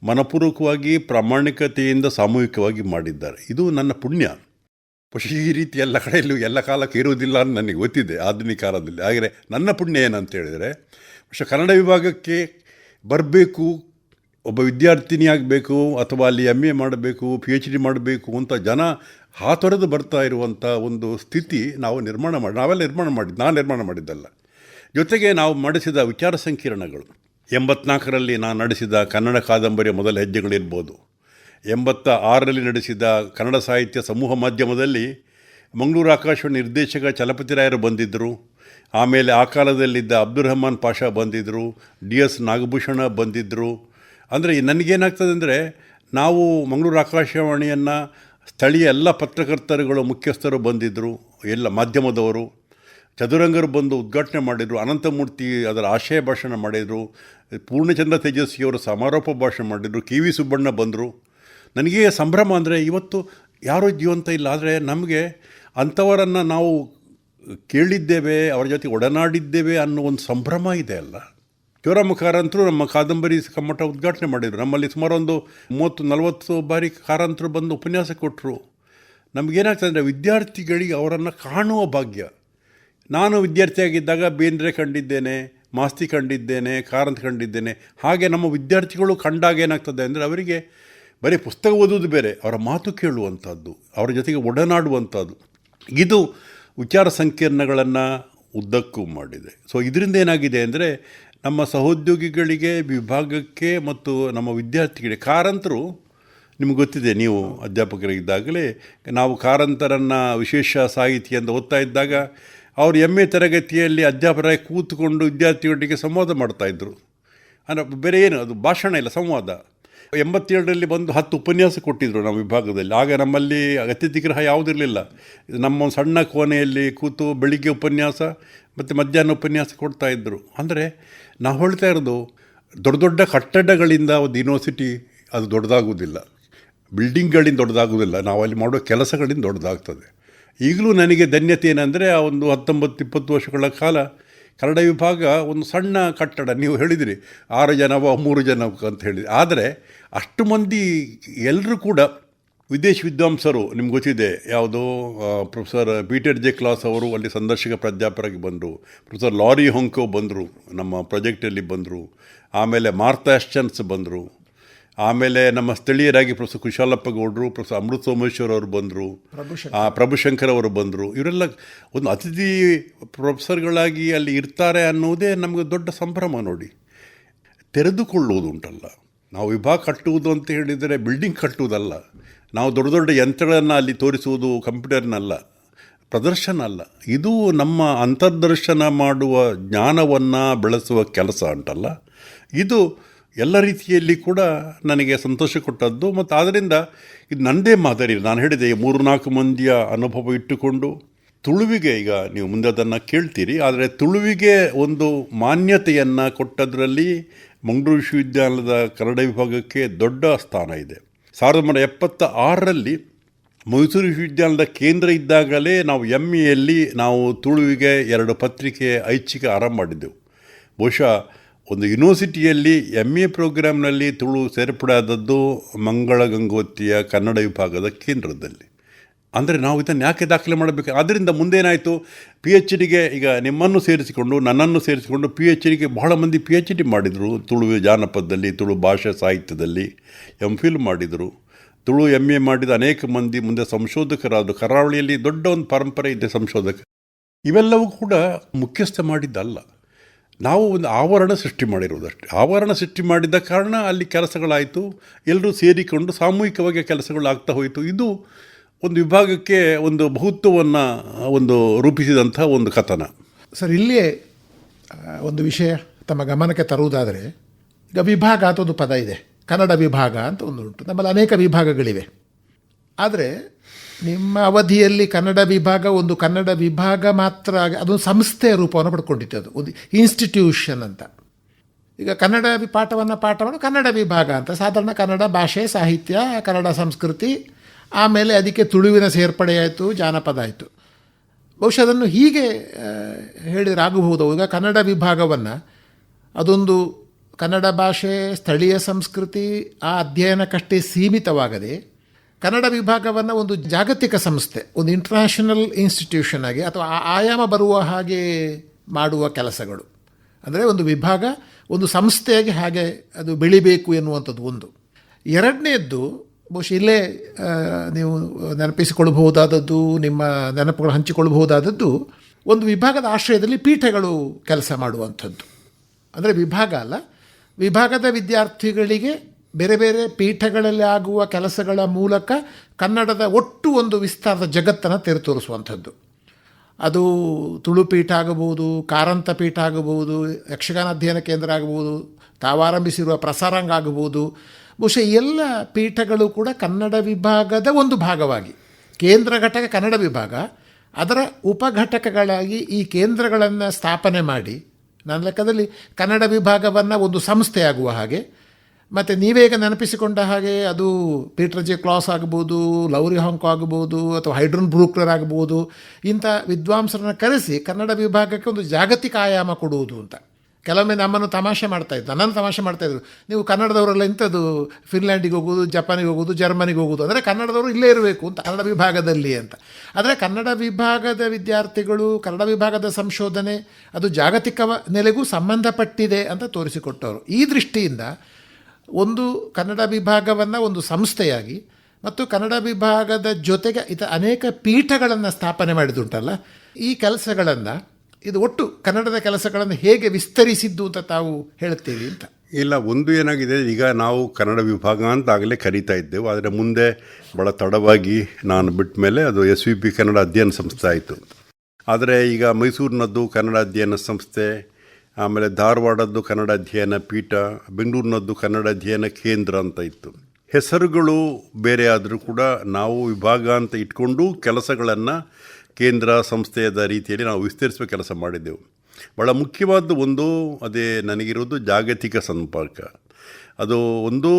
ಮನಪೂರ್ವಕವಾಗಿ ಪ್ರಾಮಾಣಿಕತೆಯಿಂದ ಸಾಮೂಹಿಕವಾಗಿ ಮಾಡಿದ್ದಾರೆ. ಇದು ನನ್ನ ಪುಣ್ಯ. ಪಶು ಈ ರೀತಿ ಎಲ್ಲ ಕಡೆಯಲ್ಲೂ ಎಲ್ಲ ಕಾಲಕ್ಕೆ ಇರುವುದಿಲ್ಲ ಅಂತ ನನಗೆ ಗೊತ್ತಿದೆ ಆಧುನಿಕ ಕಾಲದಲ್ಲಿ. ಆದರೆ ನನ್ನ ಪುಣ್ಯ ಏನಂತ ಹೇಳಿದರೆ ಪಶು ಕನ್ನಡ ವಿಭಾಗಕ್ಕೆ ಬರಬೇಕು, ಒಬ್ಬ ವಿದ್ಯಾರ್ಥಿನಿಯಾಗಬೇಕು, ಅಥವಾ ಅಲ್ಲಿ ಎಂ ಎ ಮಾಡಬೇಕು ಪಿ ಎಚ್ ಡಿ ಮಾಡಬೇಕು ಅಂತ ಜನ ಹಾತೊರೆದು ಬರ್ತಾ ಇರುವಂಥ ಒಂದು ಸ್ಥಿತಿ ನಾವು ನಿರ್ಮಾಣ ಮಾಡಿ, ನಾವೆಲ್ಲ ನಿರ್ಮಾಣ ಮಾಡಿದ್ದು ನಾನು ನಿರ್ಮಾಣ ಮಾಡಿದ್ದಲ್ಲ. ಜೊತೆಗೆ ನಾವು ನಡೆಸಿದ ವಿಚಾರ ಸಂಕಿರಣಗಳು. ಎಂಬತ್ನಾಲ್ಕರಲ್ಲಿ ನಾನು ನಡೆಸಿದ ಕನ್ನಡ ಕಾದಂಬರಿಯ ಮೊದಲ ಹೆಜ್ಜೆಗಳಿರ್ಬೋದು. ಎಂಬತ್ತ ಆರರಲ್ಲಿ ನಡೆಸಿದ ಕನ್ನಡ ಸಾಹಿತ್ಯ ಸಮೂಹ ಮಾಧ್ಯಮದಲ್ಲಿ ಮಂಗಳೂರು ಆಕಾಶವಾಣಿ ನಿರ್ದೇಶಕ ಚಲಪತಿ ರಾಯರು ಬಂದಿದ್ದರು. ಆಮೇಲೆ ಆ ಕಾಲದಲ್ಲಿದ್ದ ಅಬ್ದುಲ್ ರಹಮಾನ್ ಪಾಷಾ ಬಂದಿದ್ದರು. ಡಿ ಎಸ್ ನಾಗಭೂಷಣ ಬಂದಿದ್ದರು. ಅಂದರೆ ನನಗೇನಾಗ್ತದೆ ಅಂದರೆ ನಾವು ಮಂಗಳೂರು ಆಕಾಶವಾಣಿಯನ್ನು ಸ್ಥಳೀಯ ಎಲ್ಲ ಪತ್ರಕರ್ತರುಗಳು, ಮುಖ್ಯಸ್ಥರು ಬಂದಿದ್ದರು, ಎಲ್ಲ ಮಾಧ್ಯಮದವರು. ಚದುರಂಗರು ಬಂದು ಉದ್ಘಾಟನೆ ಮಾಡಿದರು, ಅನಂತಮೂರ್ತಿ ಅದರ ಆಶಯ ಭಾಷಣ ಮಾಡಿದರು, ಪೂರ್ಣಚಂದ್ರ ತೇಜಸ್ವಿಯವರು ಸಮಾರೋಪ ಭಾಷಣ ಮಾಡಿದರು, ಕೆ ವಿ ಸುಬ್ಬಣ್ಣ ಬಂದರು. ನನಗೆ ಸಂಭ್ರಮ ಅಂದರೆ ಇವತ್ತು ಯಾರೂ ಜೀವಂತ ಇಲ್ಲ, ಆದರೆ ನಮಗೆ ಅಂಥವರನ್ನು ನಾವು ಕೇಳಿದ್ದೇವೆ, ಅವರ ಜೊತೆ ಒಡನಾಡಿದ್ದೇವೆ ಅನ್ನೋ ಒಂದು ಸಂಭ್ರಮ ಇದೆ ಅಲ್ಲ. ಶಿವರಾಮಕಾರಂತರು ನಮ್ಮ ಕಾದಂಬರಿ ಕಮ್ಮಟ ಉದ್ಘಾಟನೆ ಮಾಡಿದರು. ನಮ್ಮಲ್ಲಿ ಸುಮಾರು ಒಂದು ಮೂವತ್ತು, ನಲವತ್ತು ಬಾರಿ ಕಾರಂತರು ಬಂದು ಉಪನ್ಯಾಸ ಕೊಟ್ಟರು ನಮಗೇನಾಗ್ತದೆ ಅಂದರೆ ವಿದ್ಯಾರ್ಥಿಗಳಿಗೆ ಅವರನ್ನು ಕಾಣುವ ಭಾಗ್ಯ. ನಾನು ವಿದ್ಯಾರ್ಥಿಯಾಗಿದ್ದಾಗ ಬೇಂದ್ರೆ ಕಂಡಿದ್ದೇನೆ, ಮಾಸ್ತಿ ಕಂಡಿದ್ದೇನೆ, ಕಾರಂತ್ ಕಂಡಿದ್ದೇನೆ. ಹಾಗೆ ನಮ್ಮ ವಿದ್ಯಾರ್ಥಿಗಳು ಕಂಡಾಗ ಏನಾಗ್ತದೆ ಅಂದರೆ ಅವರಿಗೆ ಬರೀ ಪುಸ್ತಕ ಓದುವುದು ಬೇರೆ, ಅವರ ಮಾತು ಕೇಳುವಂಥದ್ದು ಅವರ ಜೊತೆಗೆ ಒಡನಾಡುವಂಥದ್ದು ಇದು ವಿಚಾರ ಸಂಕೀರ್ಣಗಳನ್ನು ಉದ್ದಕ್ಕೂ ಮಾಡಿದೆ. ಸೊ ಇದರಿಂದ ಏನಾಗಿದೆ ಅಂದರೆ, ನಮ್ಮ ಸಹೋದ್ಯೋಗಿಗಳಿಗೆ, ವಿಭಾಗಕ್ಕೆ ಮತ್ತು ನಮ್ಮ ವಿದ್ಯಾರ್ಥಿಗಳಿಗೆ, ಕಾರಂತರು, ನಿಮ್ಗೆ ಗೊತ್ತಿದೆ, ನೀವು ಅಧ್ಯಾಪಕರಿದ್ದಾಗಲೇ ನಾವು ಕಾರಂತರನ್ನು ವಿಶೇಷ ಸಾಹಿತಿ ಅಂತ ಓದ್ತಾ ಇದ್ದಾಗ, ಅವರು ಎಂ ಎ ತರಗತಿಯಲ್ಲಿ ಅಧ್ಯಾಪಕರಾಗಿ ಕೂತ್ಕೊಂಡು ವಿದ್ಯಾರ್ಥಿಗಳೊಟ್ಟಿಗೆ ಸಂವಾದ ಮಾಡ್ತಾಯಿದ್ರು ಅಂದರೆ, ಬೇರೆ ಏನು, ಅದು ಭಾಷಣ ಇಲ್ಲ, ಸಂವಾದ. ಎಂಬತ್ತೇಳರಲ್ಲಿ ಬಂದು ಹತ್ತು ಉಪನ್ಯಾಸ ಕೊಟ್ಟಿದ್ದರು ನಮ್ಮ ವಿಭಾಗದಲ್ಲಿ. ಆಗ ನಮ್ಮಲ್ಲಿ ಅತಿಥಿಗ್ರಹ ಯಾವುದಿರಲಿಲ್ಲ ನಮ್ಮ ಸಣ್ಣ ಕೋಣೆಯಲ್ಲಿ ಕೂತು ಬೆಳಿಗ್ಗೆ ಉಪನ್ಯಾಸ, ಮತ್ತು ಮಧ್ಯಾಹ್ನ ಉಪನ್ಯಾಸ ಕೊಡ್ತಾಯಿದ್ರು ಅಂದರೆ ನಾವು ಹೇಳ್ತಾ ಇರೋದು, ದೊಡ್ಡ ದೊಡ್ಡ ಕಟ್ಟಡಗಳಿಂದ ಒಂದು ಯೂನಿವರ್ಸಿಟಿ ಅದು ದೊಡ್ಡದಾಗುವುದಿಲ್ಲ. ಬಿಲ್ಡಿಂಗ್ಗಳಿಂದ ದೊಡ್ಡದಾಗುವುದಿಲ್ಲ. ನಾವು ಅಲ್ಲಿ ಮಾಡೋ ಕೆಲಸಗಳಿಂದ ದೊಡ್ಡದಾಗ್ತದೆ. ಈಗಲೂ ನನಗೆ ಧನ್ಯತೆ ಏನಂದರೆ, ಆ ಒಂದು ಹತ್ತೊಂಬತ್ತು, ಇಪ್ಪತ್ತು ವರ್ಷಗಳ ಕಾಲ ಕನ್ನಡ ವಿಭಾಗ ಒಂದು ಸಣ್ಣ ಕಟ್ಟಡ, ನೀವು ಹೇಳಿದಿರಿ, ಆರು ಜನವ, ಮೂರು ಜನ ಅಂತ ಹೇಳಿದ್ರಿ. ಆದರೆ ಅಷ್ಟು ಮಂದಿ ಎಲ್ಲರೂ ಕೂಡ ವಿದೇಶಿ ವಿದ್ವಾಂಸರು, ನಿಮ್ಗೆ ಗೊತ್ತಿದೆ, ಯಾವುದೋ professor professor Peter J Claus ಅವರು ಅಲ್ಲಿ ಸಂದರ್ಶಕ ಪ್ರಾಧ್ಯಾಪಕರಾಗಿ ಬಂದರು, ಪ್ರೊಫೆಸರ್ ಲಾರಿ ಹೊಂಕೋ ಬಂದರು, ನಮ್ಮ ಪ್ರಾಜೆಕ್ಟಲ್ಲಿ ಬಂದರು, ಆಮೇಲೆ ಮಾರ್ತಾ ಎಶ್ಚನ್ಸ್ ಬಂದರು. ಆಮೇಲೆ ನಮ್ಮ ಸ್ಥಳೀಯರಾಗಿ ಪ್ರೊಫೆಸರ್ ಕುಶಾಲಪ್ಪ ಗೌಡರು ಪ್ರೊಫೆಸರ್ ಅಮೃತ ಸೋಮೇಶ್ವರ್ ಅವರು ಬಂದರು. ಆ ಪ್ರಭುಶಂಕರ್ ಅವರು ಬಂದರು. ಇವರೆಲ್ಲ ಒಂದು ಅತಿಥಿ ಪ್ರೊಫೆಸರ್ಗಳಾಗಿ ಅಲ್ಲಿ ಇರ್ತಾರೆ ಅನ್ನೋದೇ ನಮಗೆ ದೊಡ್ಡ ಸಂಭ್ರಮ ನೋಡಿ. ತೆರೆದುಕೊಳ್ಳುವುದು ಉಂಟಲ್ಲ. ನಾವು ವಿಭಾಗ ಕಟ್ಟುವುದು ಅಂತ ಹೇಳಿದರೆ ಬಿಲ್ಡಿಂಗ್ ಕಟ್ಟುವುದಲ್ಲ. ನಾವು ದೊಡ್ಡ ದೊಡ್ಡ ಯಂತ್ರಗಳನ್ನು ಅಲ್ಲಿ ತೋರಿಸುವುದು ಕಂಪ್ಯೂಟರ್ನಲ್ಲ. ಪ್ರದರ್ಶನ ಅಲ್ಲ. ಇದು ನಮ್ಮ ಅಂತರ್ದರ್ಶನ ಮಾಡುವ ಜ್ಞಾನವನ್ನು ಬೆಳೆಸುವ ಕೆಲಸ ಉಂಟಲ್ಲ ಇದು ಎಲ್ಲ ರೀತಿಯಲ್ಲಿ ಕೂಡ ನನಗೆ ಸಂತೋಷ ಕೊಟ್ಟದ್ದು. ಮತ್ತು ಆದ್ದರಿಂದ ಇದು ನನ್ನದೇ ಮಾದರಿ. ನಾನು ಹೇಳಿದೆ ಮೂರು ನಾಲ್ಕು ಮಂದಿಯ ಅನುಭವ ಇಟ್ಟುಕೊಂಡು ತುಳುವಿಗೆ ಈಗ ನೀವು ಮುಂದೆ ಅದನ್ನು ಕೇಳ್ತೀರಿ. ಆದರೆ ತುಳುವಿಗೆ ಒಂದು ಮಾನ್ಯತೆಯನ್ನು ಕೊಟ್ಟದರಲ್ಲಿ ಮಂಗಳೂರು ವಿಶ್ವವಿದ್ಯಾಲಯದ ಕನ್ನಡ ವಿಭಾಗಕ್ಕೆ ದೊಡ್ಡ ಸ್ಥಾನ ಇದೆ. ಸಾವಿರದ ಒಂಬೈನೂರ ಎಪ್ಪತ್ತ ಆರರಲ್ಲಿ ಮೈಸೂರು ವಿಶ್ವವಿದ್ಯಾಲಯದ ಕೇಂದ್ರ ಇದ್ದಾಗಲೇ ನಾವು ಎಂ ಎಲ್ಲಿ ನಾವು ತುಳುವಿಗೆ ಎರಡು ಪತ್ರಿಕೆ ಐಚ್ಛಿಕ ಆರಂಭ ಮಾಡಿದ್ದೆವು. ಬಹುಶಃ ಒಂದು ಯೂನಿವರ್ಸಿಟಿಯಲ್ಲಿ ಎಂ ಎ ಪ್ರೋಗ್ರಾಮ್ನಲ್ಲಿ ತುಳು ಸೇರ್ಪಡೆಯಾದದ್ದು ಮಂಗಳ ಗಂಗೋತ್ರಿಯ ಕನ್ನಡ ವಿಭಾಗದ ಕೇಂದ್ರದಲ್ಲಿ. ಅಂದರೆ ನಾವು ಇದನ್ನು ಯಾಕೆ ದಾಖಲೆ ಮಾಡಬೇಕು? ಆದ್ದರಿಂದ ಮುಂದೇನಾಯಿತು? ಪಿ ಎಚ್ ಡಿಗೆ ಈಗ ನಿಮ್ಮನ್ನು ಸೇರಿಸಿಕೊಂಡು ನನ್ನನ್ನು ಸೇರಿಸಿಕೊಂಡು ಪಿ ಎಚ್ ಡಿಗೆ ಬಹಳ ಮಂದಿ ಪಿ ಎಚ್ ಡಿ ಮಾಡಿದರು. ತುಳು ಜಾನಪದದಲ್ಲಿ ತುಳು ಭಾಷಾ ಸಾಹಿತ್ಯದಲ್ಲಿ ಎಂ ಫಿಲ್ ಮಾಡಿದರು. ತುಳು ಎಂ ಎ ಮಾಡಿದ ಅನೇಕ ಮಂದಿ ಮುಂದೆ ಸಂಶೋಧಕರಾದರು. ಕರಾವಳಿಯಲ್ಲಿ ದೊಡ್ಡ ಒಂದು ಪರಂಪರೆ ಇದೆ ಸಂಶೋಧಕ. ಇವೆಲ್ಲವೂ ಕೂಡ ಮುಖ್ಯಸ್ಥ ಮಾಡಿದ್ದಲ್ಲ. ನಾವು ಒಂದು ಆವರಣ ಸೃಷ್ಟಿ ಮಾಡಿರುವುದಷ್ಟೇ ಆವರಣ ಸೃಷ್ಟಿ ಮಾಡಿದ್ದ ಕಾರಣ ಅಲ್ಲಿ ಕೆಲಸಗಳಾಯಿತು. ಎಲ್ಲರೂ ಸೇರಿಕೊಂಡು ಸಾಮೂಹಿಕವಾಗಿ ಕೆಲಸಗಳು ಆಗ್ತಾ ಹೋಯಿತು. ಇದು ಒಂದು ವಿಭಾಗಕ್ಕೆ ಒಂದು ಬಹುತ್ವವನ್ನು ಒಂದು ರೂಪಿಸಿದಂಥ ಒಂದು ಕಥನ. ಸರ್, ಇಲ್ಲಿಯೇ ಒಂದು ವಿಷಯ ತಮ್ಮ ಗಮನಕ್ಕೆ ತರುವುದಾದರೆ, ಈಗ ವಿಭಾಗ ಅಂತ ಒಂದು ಪದ ಇದೆ. ಕನ್ನಡ ವಿಭಾಗ ಅಂತ ಒಂದು ಉಂಟು. ನಮ್ಮಲ್ಲಿ ಅನೇಕ ವಿಭಾಗಗಳಿವೆ. ಆದರೆ ನಿಮ್ಮ ಅವಧಿಯಲ್ಲಿ ಕನ್ನಡ ವಿಭಾಗ ಒಂದು ಕನ್ನಡ ವಿಭಾಗ ಮಾತ್ರ ಅದೊಂದು ಸಂಸ್ಥೆಯ ರೂಪವನ್ನು ಪಡ್ಕೊಂಡಿತ್ತು ಅದು. ಒಂದು ಇನ್ಸ್ಟಿಟ್ಯೂಷನ್ ಅಂತ. ಈಗ ಕನ್ನಡ ಪಾಠವನ್ನು ಪಾಠವನ್ನು ಕನ್ನಡ ವಿಭಾಗ ಅಂತ. ಸಾಧಾರಣ ಕನ್ನಡ ಭಾಷೆ ಸಾಹಿತ್ಯ ಕನ್ನಡ ಸಂಸ್ಕೃತಿ ಆಮೇಲೆ ಅದಕ್ಕೆ ತುಳುವಿನ ಸೇರ್ಪಡೆ ಆಯಿತು ಜಾನಪದ ಆಯಿತು. ಬಹುಶಃ ಅದನ್ನು ಹೀಗೆ ಆ, ಹೇಳಿದ್ರೆ ಆಗಬಹುದು? ಈಗ ಕನ್ನಡ ವಿಭಾಗವನ್ನು ಅದೊಂದು ಕನ್ನಡ ಭಾಷೆ ಸ್ಥಳೀಯ ಸಂಸ್ಕೃತಿ ಆ ಅಧ್ಯಯನಕ್ಕಷ್ಟೇ ಸೀಮಿತವಾಗದೆ ಕನ್ನಡ ವಿಭಾಗವನ್ನು ಒಂದು ಜಾಗತಿಕ ಸಂಸ್ಥೆ, ಒಂದು ಇಂಟರ್ನ್ಯಾಷನಲ್ ಇನ್ಸ್ಟಿಟ್ಯೂಷನ್ ಆಗಿ ಅಥವಾ ಆಯಾಮ ಬರುವ ಹಾಗೆ ಮಾಡುವ ಕೆಲಸಗಳು. ಅಂದರೆ ಒಂದು ವಿಭಾಗ ಒಂದು ಸಂಸ್ಥೆಯಾಗಿ ಹಾಗೆ ಅದು ಬೆಳಿಬೇಕು ಎನ್ನುವಂಥದ್ದು ಒಂದು. ಎರಡನೇದ್ದು ಬಹುಶಃ ಇಲ್ಲೇ ನೀವು ನೆನಪಿಸಿಕೊಳ್ಳಬಹುದಾದದ್ದು, ನಿಮ್ಮ ನೆನಪುಗಳು ಹಂಚಿಕೊಳ್ಳಬಹುದಾದದ್ದು ಒಂದು ವಿಭಾಗದ ಆಶ್ರಯದಲ್ಲಿ ಪೀಠಗಳು ಕೆಲಸ ಮಾಡುವಂಥದ್ದು. ಅಂದರೆ ವಿಭಾಗ ಅಲ್ಲ, ವಿಭಾಗದ ವಿದ್ಯಾರ್ಥಿಗಳಿಗೆ ಬೇರೆ ಬೇರೆ ಪೀಠಗಳಲ್ಲಿ ಆಗುವ ಕೆಲಸಗಳ ಮೂಲಕ ಕನ್ನಡದ ಒಟ್ಟು ಒಂದು ವಿಸ್ತಾರದ ಜಗತ್ತನ್ನು ತೆರೆ ತೋರಿಸುವಂಥದ್ದು ಅದು ತುಳುಪೀಠ ಆಗಬಹುದು, ಕಾರಂತ ಪೀಠ ಆಗಬಹುದು, ಯಕ್ಷಗಾನ ಅಧ್ಯಯನ ಕೇಂದ್ರ ಆಗಬಹುದು ತಾವಾರಂಭಿಸಿರುವ ಪ್ರಸಾರಾಂಗ ಆಗಬಹುದು. ಬಹುಶಃ ಎಲ್ಲ ಪೀಠಗಳು ಕೂಡ ಕನ್ನಡ ವಿಭಾಗದ ಒಂದು ಭಾಗವಾಗಿ. ಕೇಂದ್ರ ಘಟಕ ಕನ್ನಡ ವಿಭಾಗ. ಅದರ ಉಪಘಟಕಗಳಾಗಿ ಈ ಕೇಂದ್ರಗಳನ್ನು ಸ್ಥಾಪನೆ ಮಾಡಿ. ನನ್ನ ಲೆಕ್ಕದಲ್ಲಿ ಕನ್ನಡ ವಿಭಾಗವನ್ನು ಒಂದು ಸಂಸ್ಥೆಯಾಗುವ ಹಾಗೆ. ಮತ್ತು ನೀವೇಗ ನೆನಪಿಸಿಕೊಂಡ ಹಾಗೆ ಅದು ಪೀಟರ್ ಜೆ ಕ್ಲಾಸ್ ಆಗ್ಬೋದು, ಲೌರಿ ಹಾಂಕ್ ಆಗ್ಬೋದು, ಅಥವಾ ಹೈಡ್ರನ್ ಬ್ರೂಕ್ಲರ್ ಆಗ್ಬೋದು, ಇಂಥ ವಿದ್ವಾಂಸರನ್ನು ಕರೆಸಿ ಕನ್ನಡ ವಿಭಾಗಕ್ಕೆ ಒಂದು ಜಾಗತಿಕ ಆಯಾಮ ಕೊಡುವುದು ಅಂತ. ಕೆಲವೊಮ್ಮೆ ನಮ್ಮನ್ನು ತಮಾಷೆ ಮಾಡ್ತಾ ಇದ್ದರು ನನ್ನನ್ನು ತಮಾಷೆ ಮಾಡ್ತಾಯಿದ್ರು ನೀವು ಕನ್ನಡದವರೆಲ್ಲ ಇಂಥದ್ದು, ಫಿನ್ಲ್ಯಾಂಡಿಗೆ ಹೋಗೋದು ಜಪಾನಿಗೆ ಹೋಗೋದು ಜರ್ಮನಿಗೆ ಹೋಗೋದು ಅಂದರೆ ಕನ್ನಡದವರು ಇಲ್ಲೇ ಇರಬೇಕು ಅಂತ, ಕನ್ನಡ ವಿಭಾಗದಲ್ಲಿ ಅಂತ. ಆದರೆ ಕನ್ನಡ ವಿಭಾಗದ ವಿದ್ಯಾರ್ಥಿಗಳು, ಕನ್ನಡ ವಿಭಾಗದ ಸಂಶೋಧನೆ, ಅದು ಜಾಗತಿಕ ನೆಲೆಗೂ ಸಂಬಂಧಪಟ್ಟಿದೆ ಅಂತ ತೋರಿಸಿಕೊಟ್ಟವರು. ಈ ದೃಷ್ಟಿಯಿಂದ ಒಂದು ಕನ್ನಡ ವಿಭಾಗವನ್ನು ಒಂದು ಸಂಸ್ಥೆಯಾಗಿ ಮತ್ತು ಕನ್ನಡ ವಿಭಾಗದ ಜೊತೆಗೆ ಇತ ಅನೇಕ ಪೀಠಗಳನ್ನು ಸ್ಥಾಪನೆ ಮಾಡಿದುಂಟಲ್ಲ ಈ ಕೆಲಸಗಳನ್ನು ಇದು ಒಟ್ಟು ಕನ್ನಡದ ಕೆಲಸಗಳನ್ನು ಹೇಗೆ ವಿಸ್ತರಿಸಿದ್ದು ಅಂತ ತಾವು ಹೇಳ್ತೀರಿ ಅಂತ? ಇಲ್ಲ, ಒಂದು ಏನಾಗಿದೆ, ಈಗ ನಾವು ಕನ್ನಡ ವಿಭಾಗ ಅಂತ ಆಗಲೇ ಕರೀತಾ ಇದ್ದೆವು, ಆದರೆ ಮುಂದೆ ಭಾಳ ತಡವಾಗಿ ನಾನು ಬಿಟ್ಟ ಮೇಲೆ ಅದು ಎಸ್ ವಿ ಪಿ ಕನ್ನಡ ಅಧ್ಯಯನ ಸಂಸ್ಥೆ ಆಯಿತು. ಆದರೆ ಈಗ ಮೈಸೂರಿನದ್ದು ಕನ್ನಡ ಅಧ್ಯಯನ ಸಂಸ್ಥೆ ಆಮೇಲೆ ಧಾರವಾಡದ್ದು ಕನ್ನಡ ಅಧ್ಯಯನ ಪೀಠ, ಬೆಂಗಳೂರಿನದ್ದು ಕನ್ನಡ ಅಧ್ಯಯನ ಕೇಂದ್ರ ಅಂತ ಇತ್ತು. ಹೆಸರುಗಳು ಬೇರೆ ಆದರೂ ಕೂಡ ನಾವು ವಿಭಾಗ ಅಂತ ಇಟ್ಕೊಂಡು ಕೆಲಸಗಳನ್ನು ಕೇಂದ್ರ ಸಂಸ್ಥೆಯದ ರೀತಿಯಲ್ಲಿ ನಾವು ವಿಸ್ತರಿಸುವ ಕೆಲಸ ಮಾಡಿದ್ದೆವು. ಭಾಳ ಮುಖ್ಯವಾದ ಒಂದು ಅದೇ ನನಗಿರೋದು ಜಾಗತಿಕ ಸಂಪರ್ಕ. ಅದು ಒಂದು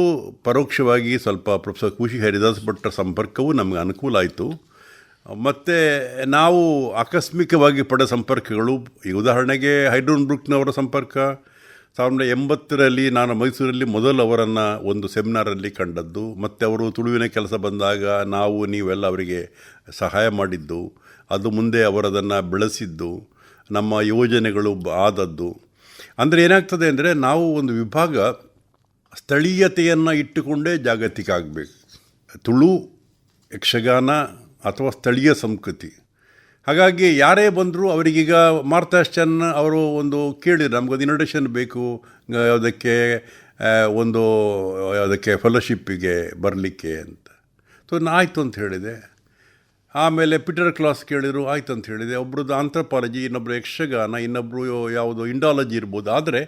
ಪರೋಕ್ಷವಾಗಿ ಸ್ವಲ್ಪ ಪ್ರೊಫೆಸರ್ ಖುಷಿ ಹರಿದಾಸ್ ಭಟ್ಟರ ಸಂಪರ್ಕವು ನಮಗೆ ಅನುಕೂಲ ಆಯಿತು. ಮತ್ತು ನಾವು ಆಕಸ್ಮಿಕವಾಗಿ ಪಡೆದ ಸಂಪರ್ಕಗಳು, ಈ ಉದಾಹರಣೆಗೆ ಹೈಡ್ರೋನ್ ಬ್ರೂಕ್ನವರ ಸಂಪರ್ಕ. ಸಾವಿರದ ಎಂಬತ್ತರಲ್ಲಿ ನಾನು ಮೈಸೂರಲ್ಲಿ ಮೊದಲು ಅವರನ್ನು ಒಂದು ಸೆಮಿನಾರಲ್ಲಿ ಕಂಡದ್ದು. ಮತ್ತು ಅವರು ತುಳುವಿನ ಕೆಲಸ ಬಂದಾಗ ನಾವು, ನೀವೆಲ್ಲ ಅವರಿಗೆ ಸಹಾಯ ಮಾಡಿದ್ದು. ಅದು ಮುಂದೆ ಅವರದನ್ನು ಬೆಳೆಸಿದ್ದು. ನಮ್ಮ ಯೋಜನೆಗಳು ಆದದ್ದು. ಅಂದರೆ ಏನಾಗ್ತದೆ ಅಂದರೆ ನಾವು ಒಂದು ವಿಭಾಗ ಸ್ಥಳೀಯತೆಯನ್ನು ಇಟ್ಟುಕೊಂಡೇ ಜಾಗತಿಕ ಆಗಬೇಕು. ತುಳು ಯಕ್ಷಗಾನ ಅಥವಾ ಸ್ಥಳೀಯ ಸಂಸ್ಕೃತಿ. ಹಾಗಾಗಿ ಯಾರೇ ಬಂದರೂ ಅವರಿಗೀಗ ಮಾರ್ತಾಶ್ಚನ್ ಅವರು ಒಂದು ಕೇಳಿದ್ರು ನಮಗೊಂದು ಇನ್ವಿಟೇಷನ್ ಬೇಕು ಅದಕ್ಕೆ ಒಂದು, ಅದಕ್ಕೆ ಫೆಲೋಶಿಪ್ಪಿಗೆ ಬರಲಿಕ್ಕೆ ಅಂತ. ಸೊ ನಾ ಆಯಿತು ಅಂತ ಹೇಳಿದೆ. ಆಮೇಲೆ ಪಿಟರ್ ಕ್ಲಾಸ್ ಕೇಳಿದರು, ಆಯ್ತು ಅಂತ ಹೇಳಿದೆ. ಒಬ್ರದ್ದು ಆಂಥ್ರಪಾಲಜಿ ಇನ್ನೊಬ್ಬರು ಯಕ್ಷಗಾನ ಇನ್ನೊಬ್ಬರು ಯಾವುದು ಇಂಡಾಲಜಿ ಇರ್ಬೋದು. ಆದರೆ